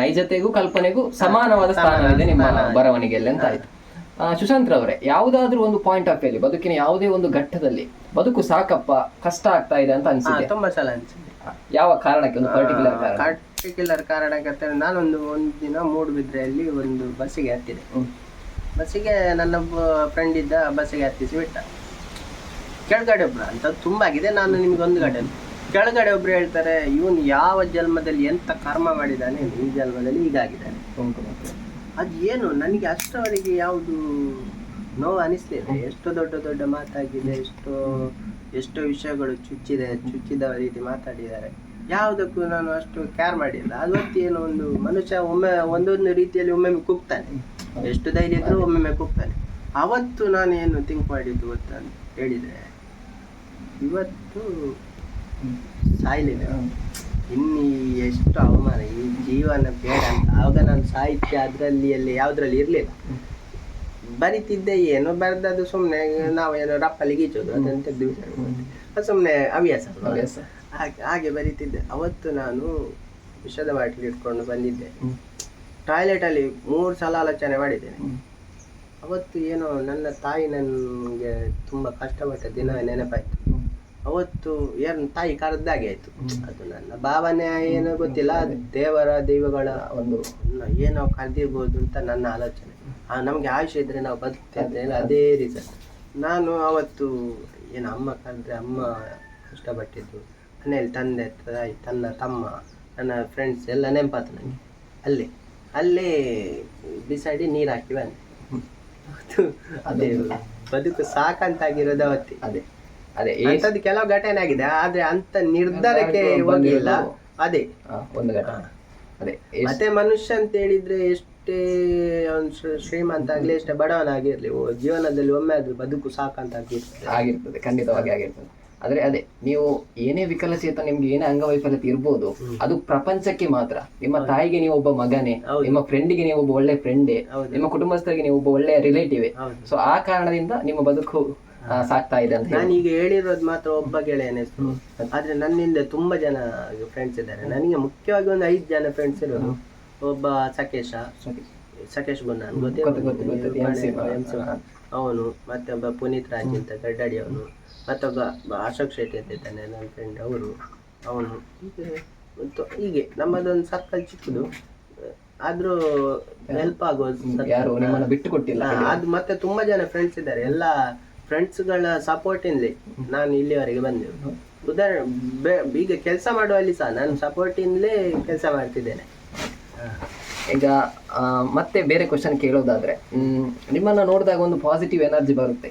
S2: ನೈಜತೆಗೂ ಕಲ್ಪನೆಗೂ ಸಮಾನವಾದ ಸ್ಥಾನವಿದೆ ನಿಮ್ಮ ಬರವಣಿಗೆಯಲ್ಲಿ ಅಂತ ಆಯ್ತು. ಸುಶಾಂತ್ ಅವರೇ ಯಾವುದಾದ್ರೂ ಒಂದು ಪಾಯಿಂಟ್ ಆಫ್ ವ್ಯೂ ಬದುಕಿನ ಯಾವುದೇ ಒಂದು ಘಟ್ಟದಲ್ಲಿ ಬದುಕು ಸಾಕಪ್ಪ ಕಷ್ಟ ಆಗ್ತಾ ಇದೆ ಅಂತ ಅನ್ಸುತ್ತೆ
S1: ತುಂಬಾ ಸಲ ಅನ್ಸುತ್ತೆ
S2: ಯಾವ ಕಾರಣಕ್ಕೆ ಒಂದು ಪರ್ಟಿಕ್ಯುಲರ್ ಕಾರಣ?
S1: ಪರ್ಟಿಕ್ಯುಲರ್ ಕಾರಣಕ್ಕೆ ಅಂತ ನಾನೊಂದು ಒಂದು ದಿನ ಮೂಡುಬಿದ್ರೆಯಲ್ಲಿ ಒಂದು ಬಸ್ಸಿಗೆ ಹತ್ತಿದೆ. ಬಸ್ಸಿಗೆ ನನ್ನೊಬ್ಬ ಫ್ರೆಂಡ್ ಇದ್ದ ಬಸ್ಸಿಗೆ ಹತ್ತಿಸಿ ಬಿಟ್ಟ. ಕೆಳಗಡೆ ಒಬ್ರು ಅಂತ ತುಂಬಾ ಆಗಿದೆ. ನಾನು ನಿಮ್ಗೆ ಒಂದು ಗಡೆ ಕೆಳಗಡೆ ಒಬ್ರು ಹೇಳ್ತಾರೆ ಇವನು ಯಾವ ಜನ್ಮದಲ್ಲಿ ಎಂತ ಕರ್ಮ ಮಾಡಿದ್ದಾನೆ ಈ ಜನ್ಮದಲ್ಲಿ ಹೀಗಾಗಿದ್ದಾನೆ. ಅದು ಏನು ನನಗೆ ಅಷ್ಟರವರೆಗೆ ಯಾವುದು ನೋವು ಅನಿಸ್ಲಿಲ್ಲ. ಎಷ್ಟು ದೊಡ್ಡ ದೊಡ್ಡ ಮಾತಾಗಿದೆ, ಎಷ್ಟೋ ಎಷ್ಟೋ ವಿಷಯಗಳು ಚುಚ್ಚಿದೆ ಚುಚ್ಚಿದ ರೀತಿ ಮಾತಾಡಿದ್ದಾರೆ. ಯಾವುದಕ್ಕೂ ನಾನು ಅಷ್ಟು ಕೇರ್ ಮಾಡಿಲ್ಲ. ಏನೋ ಒಂದು ಮನುಷ್ಯ ಒಮ್ಮೆ, ಒಂದೊಂದು ರೀತಿಯಲ್ಲಿ ಒಮ್ಮೊಮ್ಮೆ ಕುಗ್ತಾನೆ. ಎಷ್ಟು ಧೈರ್ಯ ಇದ್ರೂ ಒಮ್ಮೊಮ್ಮೆ ಕುಗ್ತಾನೆ. ಅವತ್ತು ನಾನು ಏನು ಥಿಂಕ್ ಮಾಡಿದ್ದು ಗೊತ್ತ ಹೇಳಿದ್ರೆ, ಇವತ್ತು ಸಾಯ್ಲಿಲ್ಲ. ಇನ್ನು ಎಷ್ಟು ಅವಮಾನ ಈ ಜೀವನ ಬೇಡ ಅಂತ ಆವಾಗ ನಾನು ಸಾಹಿತ್ಯ ಅದರಲ್ಲಿ ಅಲ್ಲಿ ಯಾವುದ್ರಲ್ಲಿ ಇರಲಿಲ್ಲ ಬರಿತಿದ್ದೆ ಏನು ಬರ್ದದ್ದು ಸುಮ್ಮನೆ ನಾವು ಏನೋ ರಪ್ಪಲ್ಲಿ ಗೀಚೋದು ಅದನ್ನು ತೆಗೆದು ಸುಮ್ಮನೆ ಹವ್ಯಾಸ?
S2: ಹವ್ಯಾಸ.
S1: ಹಾಗೆ ಹಾಗೆ ಬರಿತಿದ್ದೆ ಅವತ್ತು ನಾನು ವಿಷದ ಬಾಟಲಿ ಇಟ್ಕೊಂಡು ಬಂದಿದ್ದೆ. ಟಾಯ್ಲೆಟಲ್ಲಿ ಮೂರು ಸಲ ಆಲೋಚನೆ ಮಾಡಿದ್ದೇನೆ ಅವತ್ತು ಏನೋ ನನ್ನ ತಾಯಿ ನನಗೆ ತುಂಬ ಕಷ್ಟಪಟ್ಟ ದಿನ ನೆನಪಾಯ್ತು. ಅವತ್ತು ಏನು ತಾಯಿ ಕರೆದಾಗೆ ಆಯಿತು. ಅದು ನನ್ನ ಭಾವನೆ ಏನೋ ಗೊತ್ತಿಲ್ಲ. ಅದು ದೇವರ ದೈವಗಳ ಒಂದು ಏನೋ ಕರೆದಿರ್ಬೋದು ಅಂತ ನನ್ನ ಆಲೋಚನೆ. ನಮಗೆ ಆಯುಷ್ಯ ಇದ್ರೆ ನಾವು ಬದುಕ್ತೇವೆ ಅಂತ ಹೇಳಿ ಅದೇ ರೀಸನ್ ನಾನು ಅವತ್ತು ಏನು ಅಮ್ಮ ಕರೆದ್ರೆ ಅಮ್ಮ ಕಷ್ಟಪಟ್ಟಿದ್ದು. ಮನೆಯಲ್ಲಿ ತಂದೆ ತಾಯಿ ತನ್ನ ತಮ್ಮ ನನ್ನ ಫ್ರೆಂಡ್ಸ್ ಎಲ್ಲ ನೆನಪಾತು ನನಗೆ ಅಲ್ಲೇ ಅಲ್ಲೇ ಬಿಸಾಡಿ ನೀರು ಹಾಕಿ ಬಂದೆ. ಅದು ಅದೇ. ಬದುಕು ಸಾಕಂತಾಗಿರೋದು ಅವತ್ತಿ.
S2: ಅದೇ. ಅದೇ
S1: ಇಂಥದ್ದು ಕೆಲವು ಘಟನೆ ಆಗಿದೆ ಆದ್ರೆ ಅಂತ ನಿರ್ಧಾರಕ್ಕೆ ಹೋಗಿಲ್ಲ. ಅದೇ.
S2: ಒಂದು ಘಟನೆ. ಅದೇ
S1: ಮತ್ತೆ ಮನುಷ್ಯ ಅಂತ ಹೇಳಿದ್ರೆ ಎಷ್ಟೇ ಅವನು ಶ್ರೀಮಂತ ಆಗ್ಲಿ ಎಷ್ಟೇ ಬಡವನಾಗಿರ್ಲಿ ಜೀವನದಲ್ಲಿ ಒಮ್ಮೆ ಆದ್ರೆ ಬದುಕು ಸಾಕಂತ ಆಗಿರ್ತದೆ
S2: ಆಗಿರ್ತದೆ ಖಂಡಿತವಾಗಿ ಆಗಿರ್ತದೆ. ಆದ್ರೆ ಅದೇ ನೀವು ಏನೇ ವಿಕಲಚೇತ ನಿಮ್ಗೆ ಏನೇ ಅಂಗವೈಫಲ್ಯತೆ ಇರ್ಬೋದು ಅದು ಪ್ರಪಂಚಕ್ಕೆ ಮಾತ್ರ. ನಿಮ್ಮ ತಾಯಿಗೆ ನೀವು ಒಬ್ಬ ಮಗನೇ. ನಿಮ್ಮ ಫ್ರೆಂಡಿಗೆ ನೀವು ಒಬ್ಬ ಒಳ್ಳೆ ಫ್ರೆಂಡೇ. ನಿಮ್ಮ ಕುಟುಂಬಸ್ಥರಿಗೆ ನೀವು ಒಬ್ಬ ಒಳ್ಳೆ ರಿಲೇಟಿವ್ ಸೊ ಆ ಕಾರಣದಿಂದ ನಿಮ್ಮ ಬದುಕು ಆ, ಸಾಗ್ತಾ ಇದೆ ಅಂತ ನಾನು
S1: ಈಗ ಹೇಳಿರೋದು ಮಾತ್ರ ಒಬ್ಬ ಗೆಳೆಯನ ಹೆಸರು ಆದ್ರೆ ನನ್ನಿಂದ ತುಂಬಾ ಜನ ಫ್ರೆಂಡ್ಸ್ ಇದ್ದಾರೆ. ನನಗೆ ಮುಖ್ಯವಾಗಿ ಒಂದು ಐದು ಜನ ಫ್ರೆಂಡ್ಸ್ ಇರೋದು ಒಬ್ಬ ಸಕೇಶ ಸಕೇಶ್ ಗುನ್ನಾನ್
S2: ಗೊತ್ತು, ಗೊತ್ತು, ಗೊತ್ತು. MC
S1: ಗೊತ್ತೇ ಅವನು ಮತ್ತೆ ಒಬ್ಬ ಪುನೀತ್ ರಾಜ್ ಅಂತ ಗಡ್ಡಾಡಿ ಅವನು ಮತ್ತೊಬ್ಬ ಅಶೋಕ್ ಶೆಟ್ಟಿ ಅಂತ ಇದ್ದಾನೆ ನನ್ನ ಫ್ರೆಂಡ್ ಅವರು. ಅವನು. ಹೀಗೆ ಮತ್ತು ಹೀಗೆ ನಮ್ಮದೊಂದು ಸರ್ಕಲ್ ಚಿಕ್ಕದು. ಆದ್ರೂ ಹೆಲ್ಪ್ ಆಗೋದು
S2: ಯಾರು ಬಿಟ್ಟು ಕೊಟ್ಟಿಲ್ಲ
S1: ಅದು ಮತ್ತೆ ತುಂಬಾ ಜನ ಫ್ರೆಂಡ್ಸ್ ಇದ್ದಾರೆ. ಎಲ್ಲ ಫ್ರೆಂಡ್ಸ್ಗಳ ಸಪೋರ್ಟ್ ಇಂದಲೇ ನಾನು ಇಲ್ಲಿವರೆಗೆ ಬಂದಿರೋದು ಉದಾಹರಣೆ ಈಗ ಕೆಲಸ ಮಾಡುವಲ್ಲಿ ಸಹ ನಾನು ಸಪೋರ್ಟ್ ಇಂದಲೇ ಕೆಲಸ ಮಾಡ್ತಿದ್ದೇನೆ.
S2: ಈಗ ಮತ್ತೆ ಬೇರೆ ಕ್ವಶನ್ ಕೇಳೋದಾದ್ರೆ ನಿಮ್ಮನ್ನು ನಿಮ್ಮನ್ನ ನೋಡಿದಾಗ ಒಂದು ಪಾಸಿಟಿವ್ ಎನರ್ಜಿ ಬರುತ್ತೆ.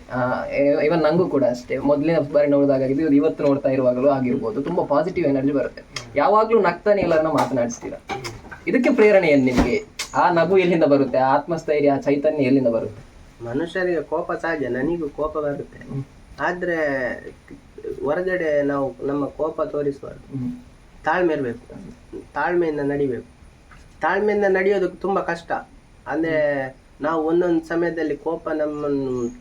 S2: ಇವನ್ ನಂಗೂ ಕೂಡ ಅಷ್ಟೇ. ಮೊದಲಿನ ಬಾರಿ ನೋಡಿದಾಗ ಆಗಿದ್ದು ಇವತ್ತು ನೋಡ್ತಾ ಇರುವಾಗಲೂ ಆಗಿರ್ಬೋದು. ತುಂಬಾ ಪಾಸಿಟಿವ್ ಎನರ್ಜಿ ಬರುತ್ತೆ. ಯಾವಾಗ್ಲೂ ನಗ್ತಾನೆ ಎಲ್ಲರನ್ನ ಮಾತನಾಡಿಸ್ತೀರಾ? ಇದಕ್ಕೆ ಪ್ರೇರಣೆ ಏನು ನಿಮ್ಗೆ? ಆ ನಗು ಎಲ್ಲಿಂದ ಬರುತ್ತೆ? ಆತ್ಮಸ್ಥೈರ್ಯ ಚೈತನ್ಯ ಎಲ್ಲಿಂದ ಬರುತ್ತೆ?
S1: ಮನುಷ್ಯರಿಗೆ ಕೋಪ ಸಹಜ ನನಗೂ ಕೋಪ ಬರುತ್ತೆ. ಆದ್ರೆ ಹೊರಗಡೆ ನಾವು ನಮ್ಮ ಕೋಪ ತೋರಿಸಬಾರ್ದು. ತಾಳ್ಮೆ ಇರಬೇಕು. ತಾಳ್ಮೆಯಿಂದ ನಡಿಬೇಕು. ತಾಳ್ಮೆಯಿಂದ ನಡೆಯೋದಕ್ಕೆ ತುಂಬಾ ಕಷ್ಟ. ಅಂದ್ರೆ ನಾವು ಒಂದೊಂದು ಸಮಯದಲ್ಲಿ ಕೋಪ ನಮ್ಮನ್ನು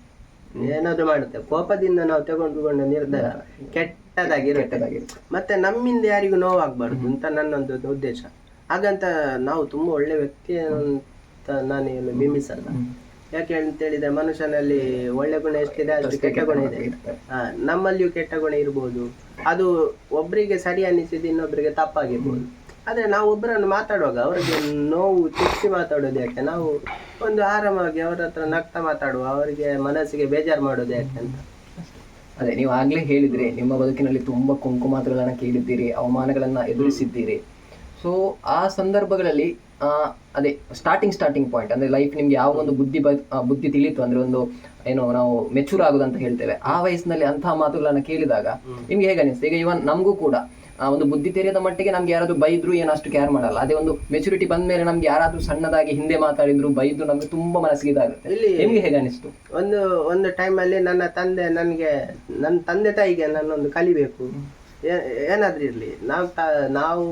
S1: ಏನಾದ್ರು ಮಾಡುತ್ತೆ. ಕೋಪದಿಂದ ನಾವು ತಗೊಂಡುಕೊಂಡ ನಿರ್ಧಾರ ಕೆಟ್ಟದಾಗಿರುತ್ತೆ.
S2: ಕೆಟ್ಟದಾಗಿರುತ್ತೆ.
S1: ಮತ್ತೆ ನಮ್ಮಿಂದ ಯಾರಿಗೂ ನೋವಾಗಬಾರ್ದು ಅಂತ ನನ್ನೊಂದು ಉದ್ದೇಶ. ಹಾಗಂತ ನಾವು ತುಂಬಾ ಒಳ್ಳೆ ವ್ಯಕ್ತಿ ಅಂತ ನಾನು ಏನು ಬಿಂಬಿಸಲ್ಲ. ಯಾಕೆ ಅಂತ ಹೇಳಿದ್ರೆ ಮನುಷ್ಯನಲ್ಲಿ ಒಳ್ಳೆ ಗುಣ ಎಷ್ಟಿದೆ ಅಷ್ಟು ಕೆಟ್ಟ ಗುಣ ಇದೆ. ನಮ್ಮಲ್ಲಿಯೂ ಕೆಟ್ಟ ಗುಣ ಇರ್ಬೋದು. ಅದು ಒಬ್ಬರಿಗೆ ಸರಿ ಅನ್ನಿಸಿದ್ದು ಇನ್ನೊಬ್ಬರಿಗೆ ತಪ್ಪಾಗಿರ್ಬೋದು. ಆದ್ರೆ ನಾವು ಒಬ್ಬರನ್ನು ಮಾತಾಡುವಾಗ ಅವರಿಗೆ ನೋವು ಚುಚ್ಚಿ ಮಾತಾಡೋದು ಯಾಕೆ? ನಾವು ಒಂದು ಆರಾಮಾಗಿ ಅವರ ಹತ್ರ ನಗ್ತಾ ಮಾತಾಡುವ ಅವರಿಗೆ ಮನಸ್ಸಿಗೆ ಬೇಜಾರು ಮಾಡೋದು ಯಾಕೆ ಅಂತ.
S2: ಅದೇ ನೀವು ಆಗ್ಲೇ ಹೇಳಿದ್ರಿ ನಿಮ್ಮ ಬದುಕಿನಲ್ಲಿ ತುಂಬಾ ಕುಂಕುಮಾತಗಳನ್ನ ಕೇಳಿದ್ದೀರಿ ಅವಮಾನಗಳನ್ನ ಎದುರಿಸಿದ್ದೀರಿ. ಸೊ ಆ ಸಂದರ್ಭಗಳಲ್ಲಿ ಅದೇ ಸ್ಟಾರ್ಟಿಂಗ್ ಸ್ಟಾರ್ಟಿಂಗ್ ಪಾಯಿಂಟ್ ಅಂದರೆ ಲೈಫ್ ನಿಮ್ಗೆ ಯಾವ ಒಂದು ಬುದ್ಧಿ ಬ ಬುದ್ಧಿ ತಿಳಿತು ಅಂದರೆ ಒಂದು ಏನು ನಾವು ಮೆಚೂರ್ ಆಗೋದಂತ ಹೇಳ್ತೇವೆ. ಆ ವಯಸ್ಸಿನಲ್ಲಿ ಅಂತಹ ಮಾತುಗಳನ್ನು ಕೇಳಿದಾಗ ನಿಮ್ಗೆ ಹೇಗೆ ಅನಿಸ್ತು? ಈಗ ಇವನ್ ನಮಗೂ ಕೂಡ ಒಂದು ಬುದ್ಧಿ ತೆರೆಯದ ಮಟ್ಟಿಗೆ ನಮ್ಗೆ ಯಾರಾದ್ರೂ ಬೈದ್ರು ಏನಷ್ಟು ಅಷ್ಟು ಕೇರ್ ಮಾಡಲ್ಲ. ಅದೇ ಒಂದು ಮೆಚುರಿಟಿ ಬಂದ ಮೇಲೆ ನಮ್ಗೆ ಯಾರಾದ್ರೂ ಸಣ್ಣದಾಗಿ ಹಿಂದೆ ಮಾತಾಡಿದ್ರು ಬೈದ್ರು ನಮ್ಗೆ ತುಂಬಾ ಮನಸ್ಸಿಗೆ ಇದಾಗುತ್ತೆ.
S1: ಇಲ್ಲಿ
S2: ನಿಮ್ಗೆ ಹೇಗೆ ಅನಿಸ್ತು?
S1: ಒಂದು ಒಂದು ಟೈಮಲ್ಲಿ ನನ್ನ ತಂದೆ ನನಗೆ ನನ್ನ ತಂದೆ ತಾಯಿಗೆ ನನ್ನೊಂದು ಕಲಿಬೇಕು. ಏನಾದ್ರೂ ಇರಲಿ. ನಾವು ನಾವು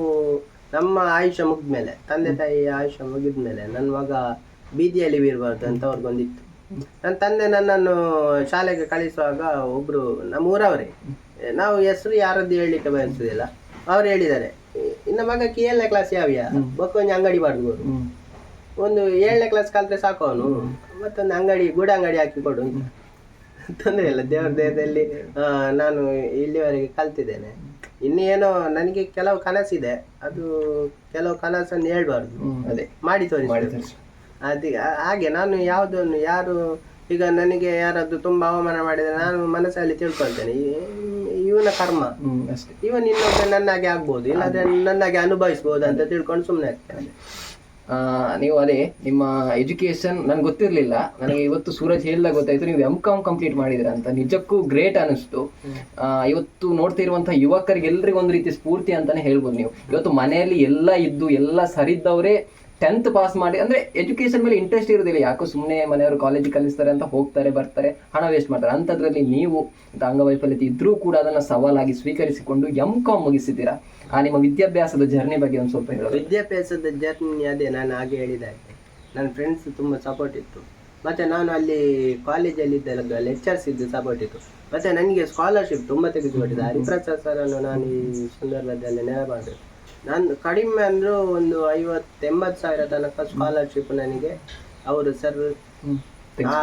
S1: ನಮ್ಮ ಆಯುಷ್ಯ ಮುಗಿದ್ಮೇಲೆ ತಂದೆ ತಾಯಿ ಆಯುಷ್ಯ ಮುಗಿದ್ಮೇಲೆ ನನ್ನ ಮಗ ಬೀದಿಯಲ್ಲಿ ಬೀರಬಾರ್ದು ಅಂತ ಅವ್ರಿಗೊಂದಿತ್ತು ನನ್ನ ತಂದೆ ನನ್ನನ್ನು ಶಾಲೆಗೆ ಕಳಿಸುವಾಗ ಒಬ್ರು ನಮ್ಮ ಊರವರೇ ನಾವು ಹೆಸರು ಯಾರದ್ದು ಹೇಳಲಿಕ್ಕೆ ಬಯಸುದಿಲ್ಲ. ಅವ್ರು ಹೇಳಿದ್ದಾರೆ ಇನ್ನ ಮಗಕ್ಕೆ ಏಳನೇ ಕ್ಲಾಸ್ ಯಾವ್ಯಾ? ಬಕ್ಕೊಂಜಿ ಅಂಗಡಿ ಮಾಡ್ಬೋದು. ಒಂದು ಏಳನೇ ಕ್ಲಾಸ್ ಕಲ್ತ್ರೆ ಸಾಕು ಅವನು ಮತ್ತೊಂದು ಅಂಗಡಿ ಗೂಡ ಅಂಗಡಿ ಹಾಕಿ ಕೊಡು ಅಂತ. ತೊಂದರೆ ಇಲ್ಲ ದೇವ್ರ ದೇಹದಲ್ಲಿ ನಾನು ಇಲ್ಲಿವರೆಗೆ ಕಲ್ತಿದ್ದೇನೆ. ಇನ್ನೇನೋ ನನಗೆ ಕೆಲವು ಕನಸಿದೆ ಅದು ಕೆಲವು ಕನಸನ್ನು ಹೇಳ್ಬಾರ್ದು.
S2: ಅದೇ
S1: ಮಾಡಿ ತೋರಿಸಿ ಅದೇ ಹಾಗೆ ನಾನು ಯಾವುದನ್ನು ಯಾರು ಈಗ ನನಗೆ ಯಾರಾದ್ರೂ ತುಂಬಾ ಅವಮಾನ ಮಾಡಿದ್ರೆ ನಾನು ಮನಸ್ಸಲ್ಲಿ ತಿಳ್ಕೊಳ್ತೇನೆ. ಇವನ ಕರ್ಮ.
S2: ಅಷ್ಟೇ.
S1: ಇವನ್ ಇನ್ನೊಬ್ಬ ನನ್ನಾಗೆ ಆಗ್ಬೋದು ಇಲ್ಲಾಂದ್ರೆ ನನ್ನಾಗೆ ಅನುಭವಿಸ್ಬೋದು ಅಂತ ತಿಳ್ಕೊಂಡು ಸುಮ್ಮನೆ ಆಗ್ತೇನೆ.
S2: ನೀವು ಅದೇ, ನಿಮ್ಮ ಎಜುಕೇಶನ್ ನನಗೆ ಗೊತ್ತಿರಲಿಲ್ಲ. ನನಗೆ ಇವತ್ತು ಸೂರಜ್ ಹೇಳಿದಾಗ ಗೊತ್ತಾಯ್ತು, ನೀವು ಎಂ ಕಾಮ್ ಕಂಪ್ಲೀಟ್ ಮಾಡಿದಿರ ಅಂತ. ನಿಜಕ್ಕೂ ಗ್ರೇಟ್ ಅನಿಸ್ತು. ಇವತ್ತು ನೋಡ್ತಾ ಇರುವಂತಹ ಯುವಕರಿಗೆ ಎಲ್ರಿಗೂ ಒಂದು ರೀತಿ ಸ್ಫೂರ್ತಿ ಅಂತಾನೆ ಹೇಳ್ಬೋದು ನೀವು. ಇವತ್ತು ಮನೆಯಲ್ಲಿ ಎಲ್ಲ ಇದ್ದು, ಎಲ್ಲ ಸರಿದ್ದವರೇ ಟೆಂತ್ ಪಾಸ್ ಮಾಡಿ, ಅಂದ್ರೆ ಎಜುಕೇಶನ್ ಮೇಲೆ ಇಂಟ್ರೆಸ್ಟ್ ಇರೋದಿಲ್ಲ. ಯಾಕೋ ಸುಮ್ಮನೆ ಮನೆಯವರು ಕಾಲೇಜಿಗೆ ಕಲಿಸ್ತಾರೆ ಅಂತ ಹೋಗ್ತಾರೆ, ಬರ್ತಾರೆ, ಹಣ ವೇಸ್ಟ್ ಮಾಡ್ತಾರೆ. ಅಂಥದ್ರಲ್ಲಿ ನೀವು ಅಂಗವೈಫಲ್ಯತೆ ಇದ್ರೂ ಕೂಡ ಅದನ್ನ ಸವಾಲಾಗಿ ಸ್ವೀಕರಿಸಿಕೊಂಡು ಎಂ ಕಾಮ್ ಮುಗಿಸಿದ್ದೀರಾ? ಆ, ನಿಮ್ಮ ವಿದ್ಯಾಭ್ಯಾಸದ ಜರ್ನಿ ಬಗ್ಗೆ ಒಂದು ಸ್ವಲ್ಪ ಹೇಳೋದು.
S1: ವಿದ್ಯಾಭ್ಯಾಸದ ಜರ್ನಿ ಅದೇ ನಾನು ಹಾಗೆ ಹೇಳಿದಾಗೆ ನನ್ನ ಫ್ರೆಂಡ್ಸ್ ತುಂಬ ಸಪೋರ್ಟ್ ಇತ್ತು. ಮತ್ತೆ ನಾನು ಅಲ್ಲಿ ಕಾಲೇಜಲ್ಲಿ ಇದ್ದಾಗ ಲೆಕ್ಚರ್ಸ್ ಇದ್ದು ಸಪೋರ್ಟ್ ಇತ್ತು. ಮತ್ತೆ ನನಗೆ ಸ್ಕಾಲರ್ಶಿಪ್ ತುಂಬ ತೆಗೆದುಕೊಟ್ಟಿದ್ದೆ ಹರಿಪ್ರಸಾದ್ ಅನ್ನು ನಾನು ಈ ಸಂದರ್ಭದಲ್ಲಿ ನೆನಪಾಗಬೇಕು ನಾನು ಕಡಿಮೆ ಅಂದರೂ ಒಂದು ಐವತ್ತು ಎಂಬತ್ತು ಸಾವಿರ ತನಕ ಸ್ಕಾಲರ್ಶಿಪ್ ನನಗೆ. ಅವರು ಸರ್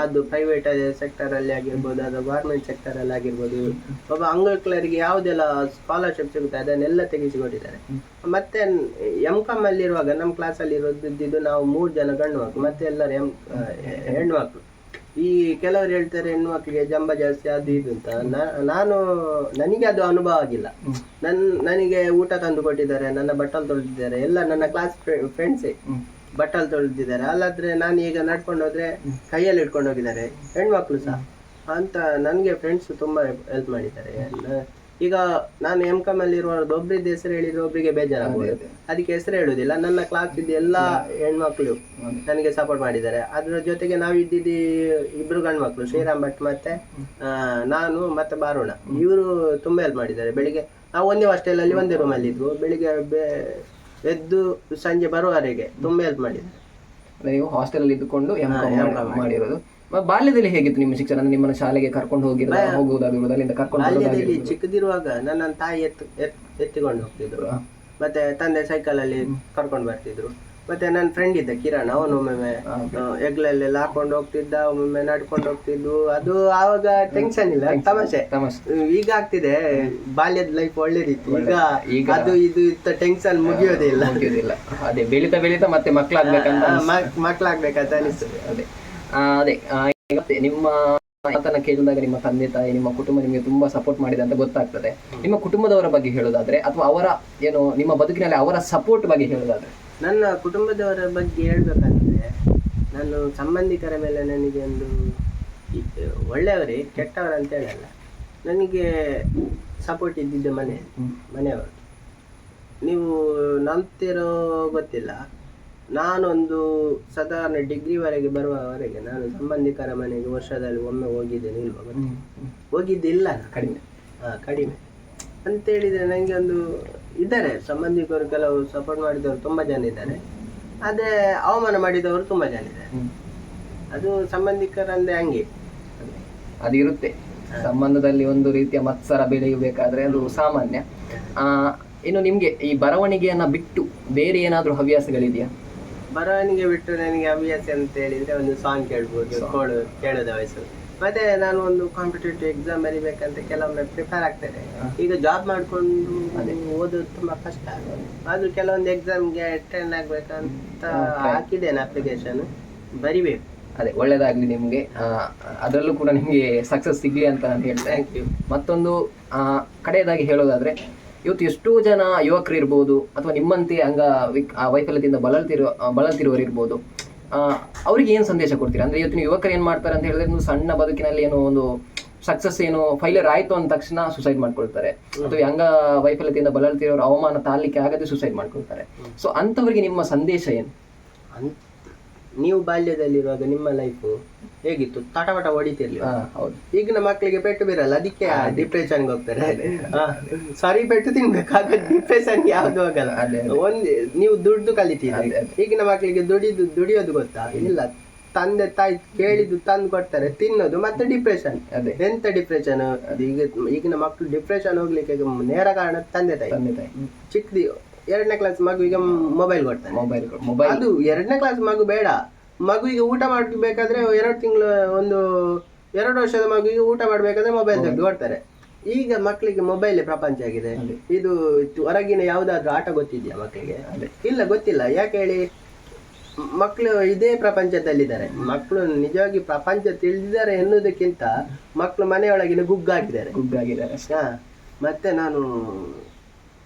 S1: ಅದು ಪ್ರೈವೇಟ್ ಸೆಕ್ಟರ್ ಅಲ್ಲಿ ಆಗಿರ್ಬೋದು ಅದು ಗೌರ್ಮೆಂಟ್ ಸೆಕ್ಟರ್ ಅಲ್ಲಿ ಆಗಿರ್ಬೋದು. ಒಬ್ಬ ಅಂಗವಿಕಲರಿಗೆ ಯಾವುದೆಲ್ಲ ಸ್ಕಾಲರ್ಶಿಪ್ ಸಿಗುತ್ತೆ ಅದನ್ನೆಲ್ಲ ತೆಗೆಸಿಕೊಟ್ಟಿದ್ದಾರೆ. ಮತ್ತೆ ಎಂ ಕಾಮ್ ಅಲ್ಲಿ ಇರುವಾಗ ನಮ್ಮ ಕ್ಲಾಸ್ ಅಲ್ಲಿ ಇರೋದಿದ್ದು ನಾವು ಮೂರು ಜನ ಗಂಡು ಮಕ್ಕಳು ಮತ್ತೆ ಎಲ್ಲರೂ ಎಂ ಹೆಣ್ಣು ಮಕ್ಕಳು ಈ ಕೆಲವರು ಹೇಳ್ತಾರೆ ಹೆಣ್ಣು ಮಕ್ಕಳಿಗೆ ಜಂಬ ಜಾಸ್ತಿ ಅದು ಇದು ಅಂತ. ನಾನು ನನಗೆ ಅದು ಅನುಭವ ಆಗಿಲ್ಲ. ನನ್ ನನಗೆ ಊಟ ತಂದು ಕೊಟ್ಟಿದ್ದಾರೆ ನನ್ನ ಬಟ್ಟಲು ತೊಳೆದಿದ್ದಾರೆ ಎಲ್ಲ ನನ್ನ ಕ್ಲಾಸ್ ಫ್ರೆಂಡ್ಸೇ ಬಟ್ಟಲು ತೊಳೆದಿದ್ದಾರೆ. ಅಲ್ಲಾದ್ರೆ ನಾನು ಈಗ ನಡ್ಕೊಂಡು ಹೋದ್ರೆ ಕೈಯಲ್ಲಿ ಇಟ್ಕೊಂಡು ಹೋಗಿದ್ದಾರೆ ಹೆಣ್ಮಕ್ಳು ಸಹ. ಅಂತ ನನಗೆ ಫ್ರೆಂಡ್ಸ್ ತುಂಬಾ ಹೆಲ್ಪ್ ಮಾಡಿದ್ದಾರೆ. ಈಗ ನಾನು ಎಂ ಕಾಮ್ ಅಲ್ಲಿ ಇರುವಾಗ ಒಬ್ರಿದ್ದ ಹೆಸರು ಹೇಳಿದ್ರೆ ಒಬ್ರಿಗೆ ಬೇಜಾರಾಗ್ಬೋದು. ಅದಕ್ಕೆ ಹೆಸರು ಹೇಳುದಿಲ್ಲ ನನ್ನ ಕ್ಲಾಸ್ ಇದ್ದ ಎಲ್ಲ ಹೆಣ್ಮಕ್ಳು ನನಗೆ ಸಪೋರ್ಟ್ ಮಾಡಿದ್ದಾರೆ. ಅದ್ರ ಜೊತೆಗೆ ನಾವು ಇದ್ದಿದ್ದು ಇಬ್ರು ಗಂಡ್ಮಕ್ಳು ಶ್ರೀರಾಮ್ ಭಟ್ ಮತ್ತೆ ನಾನು ಮತ್ತೆ ಬಾರೋಣ. ಇವರು ತುಂಬಾ ಹೆಲ್ಪ್ ಮಾಡಿದ್ದಾರೆ. ಬೆಳಿಗ್ಗೆ ನಾವು ಒಂದೇ ಹಾಸ್ಟೆಲ್ ಅಲ್ಲಿ ಒಂದೇ ರೂಮ್ ಅಲ್ಲಿ ಇದ್ವು. ಬೆಳಿಗ್ಗೆ ಎದ್ದು ಸಂಜೆ ಬರುವವರೆಗೆ ತುಂಬಾ ಹೆಲ್ಪ್ ಮಾಡಿದ್ದಾರೆ.
S2: ನೀವು ಹಾಸ್ಟೆಲ್ ಅಲ್ಲಿ ಇದ್ದುಕೊಂಡು ಮಾಡಿರೋದು. ಬಾಲ್ಯದಲ್ಲಿ ಹೇಗಿತ್ತು ನಿಮ್ಮ ಶಿಕ್ಷಣ? ಅಂದ್ರೆ ನಿಮ್ಮನ್ನ ಶಾಲೆಗೆ ಕರ್ಕೊಂಡು ಹೋಗಿರೋ ಹೋಗುವುದಾಗಿರ್ಬೋದು ಅಲ್ಲಿಂದ ಕರ್ಕೊಂಡು
S1: ಬಾಲ್ಯದಲ್ಲಿ ಚಿಕ್ಕದಿರುವಾಗ ನನ್ನ ತಾಯಿ ಎತ್ತು ಎತ್- ಎತ್ತಿಕೊಂಡು ಹೋಗ್ತಿದ್ರು. ಮತ್ತೆ ತಂದೆ ಸೈಕಲ್ ಅಲ್ಲಿ ಕರ್ಕೊಂಡು ಬರ್ತಿದ್ರು. ಮತ್ತೆ ನನ್ನ ಫ್ರೆಂಡ್ ಇದ್ದ ಕಿರಣ್ ಅವನು ಒಮ್ಮೊಮ್ಮೆ ಹೆಗ್ಲಲ್ಲೆಲ್ಲ ಹಾಕೊಂಡು ಹೋಗ್ತಿದ್ದ ಒಮ್ಮೊಮ್ಮೆ ನಡ್ಕೊಂಡು ಹೋಗ್ತಿದ್ದು ಅದು ಆವಾಗ ಟೆನ್ಷನ್ ಇಲ್ಲ ತಮಾಷೆ.
S2: ತಮಾಷೆ.
S1: ಈಗ ಆಗ್ತಿದೆ. ಬಾಲ್ಯದ ಲೈಫ್ ಒಳ್ಳೆ ರೀತಿ ಈಗ
S2: ಈಗ
S1: ಅದು ಇದು ಇತ್ತ ಟೆನ್ಷನ್ ಮುಗಿಯೋದೇ ಇಲ್ಲ.
S2: ಅದೇ ಬೆಳೀತಾ ಬೆಳೀತಾ ಮತ್ತೆ ಮಕ್ಕಳಾಗ್ಬೇಕಂತ
S1: ಮಕ್ಕಳಾಗ್ಬೇಕಂತ ಅನಿಸ್ತದೆ.
S2: ಅದೇ. ಅದೇ ಮತ್ತೆ ನಿಮ್ಮ ಮಾತನ್ನ ಕೇಳಿದಾಗ ನಿಮ್ಮ ತಂದೆ ತಾಯಿ ನಿಮ್ಮ ಕುಟುಂಬ ನಿಮಗೆ ತುಂಬಾ ಸಪೋರ್ಟ್ ಮಾಡಿದೆ ಅಂತ ಗೊತ್ತಾಗ್ತದೆ. ನಿಮ್ಮ ಕುಟುಂಬದವರ ಬಗ್ಗೆ ಹೇಳೋದಾದ್ರೆ ಅಥವಾ ಅವರ ಏನು ನಿಮ್ಮ ಬದುಕಿನಲ್ಲಿ ಅವರ ಸಪೋರ್ಟ್ ಬಗ್ಗೆ ಹೇಳೋದಾದ್ರೆ?
S1: ನನ್ನ ಕುಟುಂಬದವರ ಬಗ್ಗೆ ಹೇಳ್ಬೇಕಂದ್ರೆ ನಾನು ಸಂಬಂಧಿಕರ ಮೇಲೆ ನನಗೆ ಒಂದು ಒಳ್ಳೆಯವರೇ ಕೆಟ್ಟವರು ಅಂತ ಹೇಳಲ್ಲ. ನನಗೆ ಸಪೋರ್ಟ್ ಇದ್ದಿದ್ದು ಮನೆ ಮನೆಯವರು. ನೀವು ನಂಬ್ತಿರೋ ಗೊತ್ತಿಲ್ಲ. ನಾನೊಂದು ಸಾಧಾರಣ ಡಿಗ್ರಿವರೆಗೆ ಬರುವವರೆಗೆ ನಾನು ಸಂಬಂಧಿಕರ ಮನೆಗೆ ವರ್ಷದಲ್ಲಿ ಒಮ್ಮೆ ಹೋಗಿದ್ದೇನೆ ಇಲ್ವಾ. ಹೋಗಿದ್ದಿಲ್ಲ
S2: ಕಡಿಮೆ.
S1: ಹಾ, ಕಡಿಮೆ. ಅಂತೇಳಿದರೆ ನನಗೆ ಒಂದು ಇದ್ದಾರೆ ಸಂಬಂಧಿಕರು ಕೆಲವು ಸಪೋರ್ಟ್ ಮಾಡಿದವರು ತುಂಬಾ ಜನ ಇದ್ದಾರೆ. ಅದೇ ಅವಮಾನ ಮಾಡಿದವರು ತುಂಬಾ ಜನ ಇದ್ದಾರೆ. ಅದು ಸಂಬಂಧಿಕರಂದ್ರೆ ಹಂಗೆ.
S2: ಅದೇ. ಇರುತ್ತೆ. ಸಂಬಂಧದಲ್ಲಿ ಒಂದು ರೀತಿಯ ಮತ್ಸರ ಬೆಳೆಯಬೇಕಾದ್ರೆ ಅದು ಸಾಮಾನ್ಯ. ಆ ಇನ್ನು ನಿಮಗೆ ಈ ಬರವಣಿಗೆಯನ್ನ ಬಿಟ್ಟು ಬೇರೆ ಏನಾದರೂ ಹವ್ಯಾಸಗಳಿದೆಯಾ?
S1: ಬರವಣಿಗೆ ಬಿಟ್ಟು ನನಗೆ ಹವ್ಯಾಸ ಅಂತ ಹೇಳಿದ್ರೆ ಒಂದು ಸಾಂಗ್ ಕೇಳ್ಬೋದು ಕೋಡು ಕೇಳೋದ ವಯಸ್ಸು ಮತ್ತೆ ನಾನು ಒಂದು ಕಾಂಪಿಟೇಟಿವ್ ಎಕ್ಸಾಮ್ ಬರಿಬೇಕಂತ ಕೆಲವೊಮ್ಮೆ ಪ್ರಿಪೇರ್ ಆಗ್ತೇನೆ. ಈಗ ಜಾಬ್ ಮಾಡಿಕೊಂಡು ಓದೋದು ತುಂಬಾ ಕಷ್ಟ. ಆದ್ರೂ ಕೆಲವೊಂದು ಎಕ್ಸಾಮ್ಗೆ ಅಟೆಂಡ್ ಆಗ್ಬೇಕಂತ ಹಾಕಿದ್ದೇನೆ ಅಪ್ಲಿಕೇಶನ್ ಬರಿಬೇಕು.
S2: ಅದೇ ಒಳ್ಳೇದಾಗ್ಲಿ ನಿಮಗೆ. ಅದರಲ್ಲೂ ಕೂಡ ನಿಮಗೆ ಸಕ್ಸಸ್ ಸಿಗ್ಲಿ ಅಂತ ನಾನು ಹೇಳ್ತೇನೆ. ಮತ್ತೊಂದು ಕಡೆಯದಾಗಿ ಹೇಳೋದಾದ್ರೆ ಇವತ್ತು ಎಷ್ಟೋ ಜನ ಯುವಕರು ಇರ್ಬೋದು ಅಥವಾ ನಿಮ್ಮಂತೆ ಅಂಗ ವೈಫಲ್ಯದಿಂದ ಬಳಲ್ತಿರೋ ಬಳಲ್ತಿರೋರು ಇರ್ಬೋದು. ಅವ್ರಿಗೆ ಏನು ಸಂದೇಶ ಕೊಡ್ತೀರಾ? ಅಂದ್ರೆ ಇವತ್ತಿನ ಯುವಕರು ಏನು ಮಾಡ್ತಾರೆ ಅಂತ ಹೇಳಿದ್ರೆ ಒಂದು ಸಣ್ಣ ಬದುಕಿನಲ್ಲಿ ಏನೋ ಒಂದು ಸಕ್ಸಸ್ ಏನು ಫೈಲರ್ ಆಯಿತು ಅಂದ ತಕ್ಷಣ ಸುಸೈಡ್ ಮಾಡ್ಕೊಳ್ತಾರೆ. ಅಥವಾ ಅಂಗ ವೈಫಲ್ಯದಿಂದ ಬಳಲ್ತಿರೋರು ಅವಮಾನ ತಾಳ್ಲಿಕ್ಕೆ ಆಗದೆ ಸುಸೈಡ್ ಮಾಡ್ಕೊಳ್ತಾರೆ. ಸೊ ಅಂಥವ್ರಿಗೆ ನಿಮ್ಮ ಸಂದೇಶ ಏನು?
S1: ನೀವು ಬಾಲ್ಯದಲ್ಲಿರುವಾಗ ನಿಮ್ಮ ಲೈಫ್ ಹೇಗಿತ್ತು? ತಟವಟ ಹೊಡಿತಿರ್ಲಿ
S2: ಹೌದು.
S1: ಈಗಿನ ಮಕ್ಕಳಿಗೆ ಪೆಟ್ಟು ಬೀರಲ್ಲ ಅದಕ್ಕೆ ಡಿಪ್ರೆಷನ್ಗೆ ಹೋಗ್ತಾರೆ. ಸರಿ ಪೆಟ್ಟು ತಿನ್ಬೇಕಾಗ ಡಿಪ್ರೆಷನ್ <laughs> ಯಾವ್ದು ಹೋಗಲ್ಲ.
S2: ಅದೇ,
S1: ಒಂದ್ ನೀವು ದುಡ್ಡು ಕಲಿತೀರಿ ಈಗಿನ ಮಕ್ಕಳಿಗೆ ದುಡಿದು ದುಡಿಯೋದು ಗೊತ್ತಾ? ಇಲ್ಲ. ತಂದೆ ತಾಯಿ ಕೇಳಿದ್ದು ತಂದು ಕೊಡ್ತಾರೆ ತಿನ್ನೋದು ಮತ್ತೆ ಡಿಪ್ರೆಷನ್
S2: ಅದೇ.
S1: ಎಂತ ಡಿಪ್ರೆಷನ್ ಈಗ ಈಗಿನ ಮಕ್ಕಳು ಡಿಪ್ರೆಷನ್ ಹೋಗ್ಲಿಕ್ಕೆ ನೇರ ಕಾರಣ ತಂದೆ ತಾಯಿ.
S2: ತಂದೆ ತಾಯಿ.
S1: ಚಿಕ್ಕದಿ ಎರಡನೇ ಕ್ಲಾಸ್ ಮಗುವಿಗೆ ಮೊಬೈಲ್ ಕೊಡ್ತಾನೆ.
S2: ಮೊಬೈಲ್ ಮೊಬೈಲ್
S1: ಅದು ಎರಡನೇ ಕ್ಲಾಸ್ ಮಗು ಬೇಡ. ಮಗುವಿಗೆ ಊಟ ಮಾಡ್ಬೇಕಾದ್ರೆ ಎರಡು ತಿಂಗಳು ಒಂದು ಎರಡು ವರ್ಷದ ಮಗುವಿಗೆ ಊಟ ಮಾಡ್ಬೇಕಾದ್ರೆ ಮೊಬೈಲ್ ತೆಗೆದು ಕೊಡ್ತಾರೆ. ಈಗ ಮಕ್ಕಳಿಗೆ ಮೊಬೈಲ್ ಪ್ರಪಂಚ ಆಗಿದೆ. ಇದು ಹೊರಗಿನ ಯಾವುದಾದ್ರೂ ಆಟ ಗೊತ್ತಿದೆಯಾ ಮಕ್ಕಳಿಗೆ. ಇಲ್ಲ ಗೊತ್ತಿಲ್ಲ. ಯಾಕೆ ಹೇಳಿ? ಮಕ್ಕಳು ಇದೇ ಪ್ರಪಂಚದಲ್ಲಿದ್ದಾರೆ. ಮಕ್ಕಳು ನಿಜವಾಗಿ ಪ್ರಪಂಚ ತಿಳಿದಿದ್ದಾರೆ ಎನ್ನುವುದಕ್ಕಿಂತ ಮಕ್ಕಳು ಮನೆಯೊಳಗಿನ ಗುಗ್ಗಾಗಿದ್ದಾರೆ.
S2: ಗುಗ್ಗಾಗಿದ್ದಾರೆ.
S1: ಹಾ. ಮತ್ತೆ ನಾನು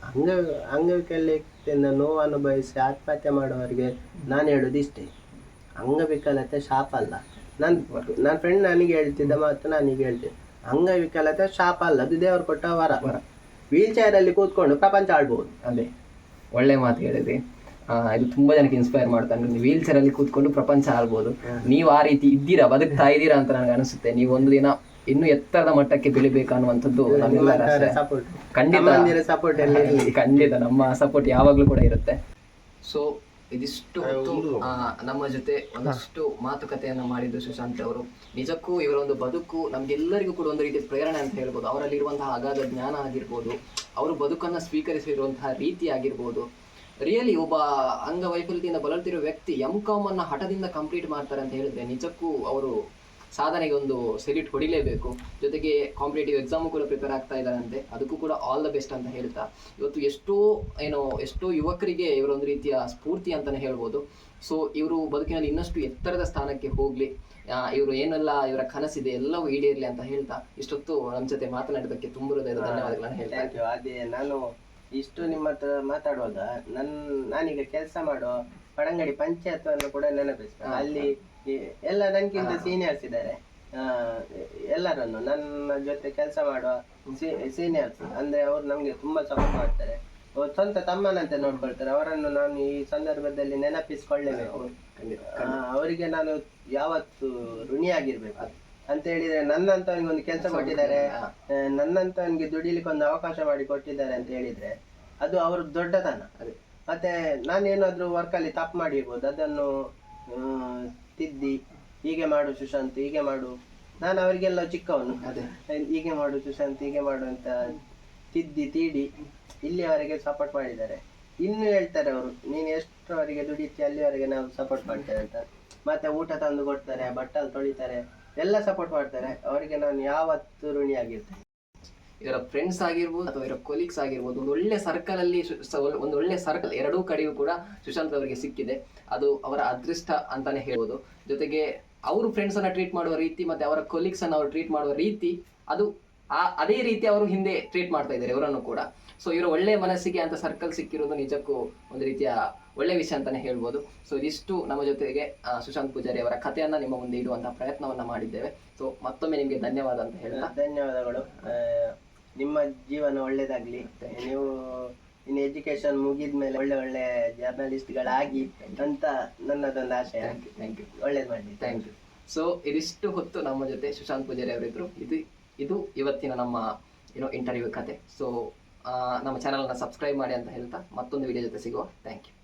S1: ಅಂಗ ಅಂಗವಿಕಲತೆಯಿಂದ ನೋವು ಅನುಭವಿಸಿ ಆತ್ಮಹತ್ಯೆ ಮಾಡುವವರಿಗೆ ನಾನು ಹೇಳೋದು ಇಷ್ಟೇ. ಅಂಗವಿಕಲತೆ ಶಾಪ ಅಲ್ಲ. ನನ್ನ ನನ್ನ ಫ್ರೆಂಡ್ ನನಗೆ ಹೇಳ್ತಿದ್ದ ಮಾತು ನಾನೀಗ ಹೇಳ್ತೀನಿ ಅಂಗವಿಕಲತೆ ಶಾಪ ಅಲ್ಲ ಅದು ದೇವರು ಕೊಟ್ಟ ವರ.
S2: ವರ.
S1: ವೀಲ್ ಚೇರಲ್ಲಿ ಕೂತ್ಕೊಂಡು ಪ್ರಪಂಚ ಆಡ್ಬೋದು.
S2: ಅದೇ ಒಳ್ಳೆ ಮಾತು ಹೇಳಿದ್ರಿ. ಇದು ತುಂಬಾ ಜನಕ್ಕೆ ಇನ್ಸ್ಪೈರ್ ಮಾಡ್ತಾನೆ ನೀವು ವೀಲ್ ಚೇರ್ ಅಲ್ಲಿ ಕೂತ್ಕೊಂಡು ಪ್ರಪಂಚ ಆಡ್ಬೋದು. ನೀವು ಆ ರೀತಿ ಇದ್ದೀರಾ ಬದುಕ್ತಾ ಇದ್ದೀರಾ ಅಂತ ನನಗೆ ಅನಿಸುತ್ತೆ. ನೀವು ಒಂದು ದಿನ ಇನ್ನು ಎತ್ತರದ ಮಟ್ಟಕ್ಕೆ ಬೆಳಿಬೇಕು ಅನ್ನುವಂಥದ್ದು ನಮ್ಮೆಲ್ಲರ ಖಂಡಿತ. ಖಂಡಿತ ನಮ್ಮ ಸಪೋರ್ಟ್ ಯಾವಾಗಲೂ ಕೂಡ ಇರುತ್ತೆ. ಸೊ ಇದಿಷ್ಟು ನಮ್ಮ ಜೊತೆ ಒಂದಷ್ಟು ಮಾತುಕತೆಯನ್ನ ಮಾಡಿದ್ದು ಸುಶಾಂತ್ ಅವರು. ನಿಜಕ್ಕೂ ಇವರ ಒಂದು ಬದುಕು ನಮ್ಗೆಲ್ಲರಿಗೂ ಕೂಡ ಒಂದು ರೀತಿ ಪ್ರೇರಣೆ ಅಂತ ಹೇಳ್ಬೋದು. ಅವರಲ್ಲಿರುವಂತಹ ಅಗಾಧ ಜ್ಞಾನ ಆಗಿರ್ಬೋದು ಅವರು ಬದುಕನ್ನ ಸ್ವೀಕರಿಸಿರುವಂತಹ ರೀತಿ ಆಗಿರ್ಬೋದು. ರಿಯಲಿ ಒಬ್ಬ ಅಂಗವೈಫಲ್ಯದಿಂದ ಬಳಲ್ತಿರೋ ವ್ಯಕ್ತಿ ಎಂ ಕಾಮ್ ಅನ್ನ ಹಠದಿಂದ ಕಂಪ್ಲೀಟ್ ಮಾಡ್ತಾರೆ ಅಂತ ಹೇಳಿದ್ರೆ ನಿಜಕ್ಕೂ ಅವರು ಸಾಧನೆಗೆ ಒಂದು ಸೆಲ್ಯೂಟ್ ಹೊಡಿಲೇಬೇಕು ಜೊತೆಗೆ ಕಾಂಪಿಟೇಟಿವ್ ಎಕ್ಸಾಮು ಕೂಡ ಪ್ರಿಪೇರ್ ಆಗ್ತಾ ಇದ್ದಾರಂತೆ. ಅದಕ್ಕೂ ಕೂಡ ಆಲ್ ದ ಬೆಸ್ಟ್ ಅಂತ ಹೇಳ್ತಾ. ಇವತ್ತು ಎಷ್ಟೋ ಏನೋ ಎಷ್ಟೋ ಯುವಕರಿಗೆ ಇವರೊಂದು ರೀತಿಯ ಸ್ಫೂರ್ತಿ ಅಂತಲೇ ಹೇಳ್ಬೋದು. ಸೊ ಇವರು ಬದುಕಿನಲ್ಲಿ ಇನ್ನಷ್ಟು ಎತ್ತರದ ಸ್ಥಾನಕ್ಕೆ ಹೋಗ್ಲಿ. ಇವರು ಏನೆಲ್ಲ ಇವರ ಕನಸಿದೆ ಎಲ್ಲವೂ ಈಡೇರ್ಲಿ ಅಂತ ಹೇಳ್ತಾ. ಇಷ್ಟೊತ್ತು ನಮ್ಮ ಜೊತೆ ಮಾತನಾಡಿದ್ದಕ್ಕೆ ತುಂಬ ಹೃದಯದ ಧನ್ಯವಾದಗಳನ್ನು ಹೇಳ್ತಾ
S1: ಅದೇ ನಾನು ಇಷ್ಟು ನಿಮ್ಮ ಹತ್ರ ಮಾತಾಡುವಾಗ ನನ್ನ ನಾನೀಗ ಕೆಲಸ ಮಾಡೋ ಪಡಂಗಡಿ ಪಂಚಾಯತ್ವನ್ನು ಕೂಡ ನೆನಪಿಸ್ತೇನೆ ಅಲ್ಲಿ ಎಲ್ಲ ನನ್ಗಿಂತ ಸೀನಿಯರ್ಸ್ ಇದ್ದಾರೆ. ಎಲ್ಲರನ್ನು ನನ್ನ ಜೊತೆ ಕೆಲಸ ಮಾಡುವ ಸೀನಿಯರ್ಸ್ ಅಂದ್ರೆ ಅವ್ರು ನಮ್ಗೆ ತುಂಬಾ ಸಪೋರ್ಟ್ ಮಾಡ್ತಾರೆ. ಅವ್ರು ಸ್ವಂತ ತಮ್ಮನಂತೆ ನೋಡ್ಕೊಳ್ತಾರೆ. ಅವರನ್ನು ನಾನು ಈ ಸಂದರ್ಭದಲ್ಲಿ ನೆನಪಿಸ್ಕೊಳ್ಳೇಬೇಕು. ಆ, ಅವರಿಗೆ ನಾನು ಯಾವತ್ತು ಋಣಿಯಾಗಿರ್ಬೇಕು. ಅಂತ ಹೇಳಿದ್ರೆ ನನ್ನಂತವನಿಗೆ ಒಂದು ಕೆಲಸ ಕೊಟ್ಟಿದ್ದಾರೆ. ನನ್ನಂತ ನನ್ನಂತವನಿಗೆ ದುಡಿಲಿಕ್ಕೆ ಒಂದು ಅವಕಾಶ ಮಾಡಿ ಕೊಟ್ಟಿದ್ದಾರೆ ಅಂತ ಹೇಳಿದ್ರೆ ಅದು ಅವ್ರ ದೊಡ್ಡತನ.
S2: ಮತ್ತೆ
S1: ಮತ್ತೆ ನಾನೇನಾದ್ರೂ ವರ್ಕಲ್ಲಿ ತಪ್ಪು ಮಾಡಿರ್ಬೋದು. ಅದನ್ನು ಆ, ತಿದ್ದಿ ಹೀಗೆ ಮಾಡು ಸುಶಾಂತ್ ಹೀಗೆ ಮಾಡು. ನಾನು ಅವರಿಗೆಲ್ಲ ಚಿಕ್ಕವನು.
S2: ಅದೇ.
S1: ಹೀಗೆ ಮಾಡು ಸುಶಾಂತ್ ಹೀಗೆ ಮಾಡು ಅಂತ ತಿದ್ದಿ ತೀಡಿ ಇಲ್ಲಿವರೆಗೆ ಸಪೋರ್ಟ್ ಮಾಡಿದ್ದಾರೆ. ಇನ್ನು ಹೇಳ್ತಾರೆ ಅವರು ನೀನು ಎಷ್ಟರವರೆಗೆ ದುಡಿತಿ ಅಲ್ಲಿವರೆಗೆ ನಾವು ಸಪೋರ್ಟ್ ಮಾಡ್ತೇವೆ ಅಂತ. ಮತ್ತೆ ಊಟ ತಂದು ಕೊಡ್ತಾರೆ ಬಟ್ಟಲು ತೊಳಿತಾರೆ ಎಲ್ಲ ಸಪೋರ್ಟ್ ಮಾಡ್ತಾರೆ. ಅವರಿಗೆ ನಾನು ಯಾವತ್ತೂ ಋಣಿಯಾಗಿರ್ತೇನೆ.
S2: ಇವರ ಫ್ರೆಂಡ್ಸ್ ಆಗಿರ್ಬೋದು ಅಥವಾ ಇವರ ಕೊಲೀಗ್ಸ್ ಆಗಿರ್ಬೋದು, ಒಂದು ಒಳ್ಳೆ ಸರ್ಕಲ್ ಅಲ್ಲಿ ಒಂದು ಒಳ್ಳೆ ಸರ್ಕಲ್ ಎರಡೂ ಕಡೆಯೂ ಕೂಡ ಸುಶಾಂತ್ ಅವರಿಗೆ ಸಿಕ್ಕಿದೆ. ಅದು ಅವರ ಅದೃಷ್ಟ ಅಂತಾನೆ ಹೇಳ್ಬೋದು. ಜೊತೆಗೆ ಅವರು ಫ್ರೆಂಡ್ಸ್ ಅನ್ನ ಟ್ರೀಟ್ ಮಾಡುವ ರೀತಿ ಮತ್ತೆ ಅವರ ಕೊಲೀಗ್ಸ್ ಅನ್ನ ಅವರು ಟ್ರೀಟ್ ಮಾಡುವ ರೀತಿ ಅದು ಆ- ಅದೇ ರೀತಿ ಅವರು ಹಿಂದೆ ಟ್ರೀಟ್ ಮಾಡ್ತಾ ಇದ್ದಾರೆ ಇವರನ್ನು ಕೂಡ. ಸೊ ಇವರ ಒಳ್ಳೆ ಮನಸ್ಸಿಗೆ ಅಂತ ಸರ್ಕಲ್ ಸಿಕ್ಕಿರೋದು ನಿಜಕ್ಕೂ ಒಂದು ರೀತಿಯ ಒಳ್ಳೆ ವಿಷಯ ಅಂತಾನೆ ಹೇಳ್ಬೋದು. ಸೊ ಇದಿಷ್ಟು ನಮ್ಮ ಜೊತೆಗೆ ಸುಶಾಂತ್ ಪೂಜಾರಿ ಅವರ ಕಥೆಯನ್ನ ನಿಮ್ಮ ಮುಂದೆ ಇಡುವಂತಹ ಪ್ರಯತ್ನವನ್ನ ಮಾಡಿದ್ದೇವೆ. ಸೊ ಮತ್ತೊಮ್ಮೆ ನಿಮಗೆ ಧನ್ಯವಾದ ಅಂತ ಹೇಳ್ತಾ
S1: ಧನ್ಯವಾದಗಳು. ನಿಮ್ಮ ಜೀವನ ಒಳ್ಳೇದಾಗ್ಲಿ ನೀವು ಇನ್ನು ಎಜುಕೇಶನ್ ಮುಗಿದ್ಮೇಲೆ ಒಳ್ಳೆ ಒಳ್ಳೆ ಜರ್ನಲಿಸ್ಟ್ಗಳಾಗಿ ಅಂತ ನನ್ನದೊಂದು ಆಶಯ
S2: ಥ್ಯಾಂಕ್ ಯು
S1: ಒಳ್ಳೇದು ಮಾಡಿ
S2: ಥ್ಯಾಂಕ್ ಯು ಸೊ ಇದಿಷ್ಟು ಹೊತ್ತು ನಮ್ಮ ಜೊತೆ ಸುಶಾಂತ್ ಪೂಜಾರಿ ಅವರಿದ್ರು. ಇದು ಇದು ಇವತ್ತಿನ ನಮ್ಮ ಏನೋ ಇಂಟರ್ವ್ಯೂ ಕತೆ. ಸೊ ನಮ್ಮ ಚಾನಲ್ನ ಸಬ್ಸ್ಕ್ರೈಬ್ ಮಾಡಿ ಅಂತ ಹೇಳ್ತಾ ಮತ್ತೊಂದು ವಿಡಿಯೋ ಜೊತೆ ಸಿಗುವ. Thank you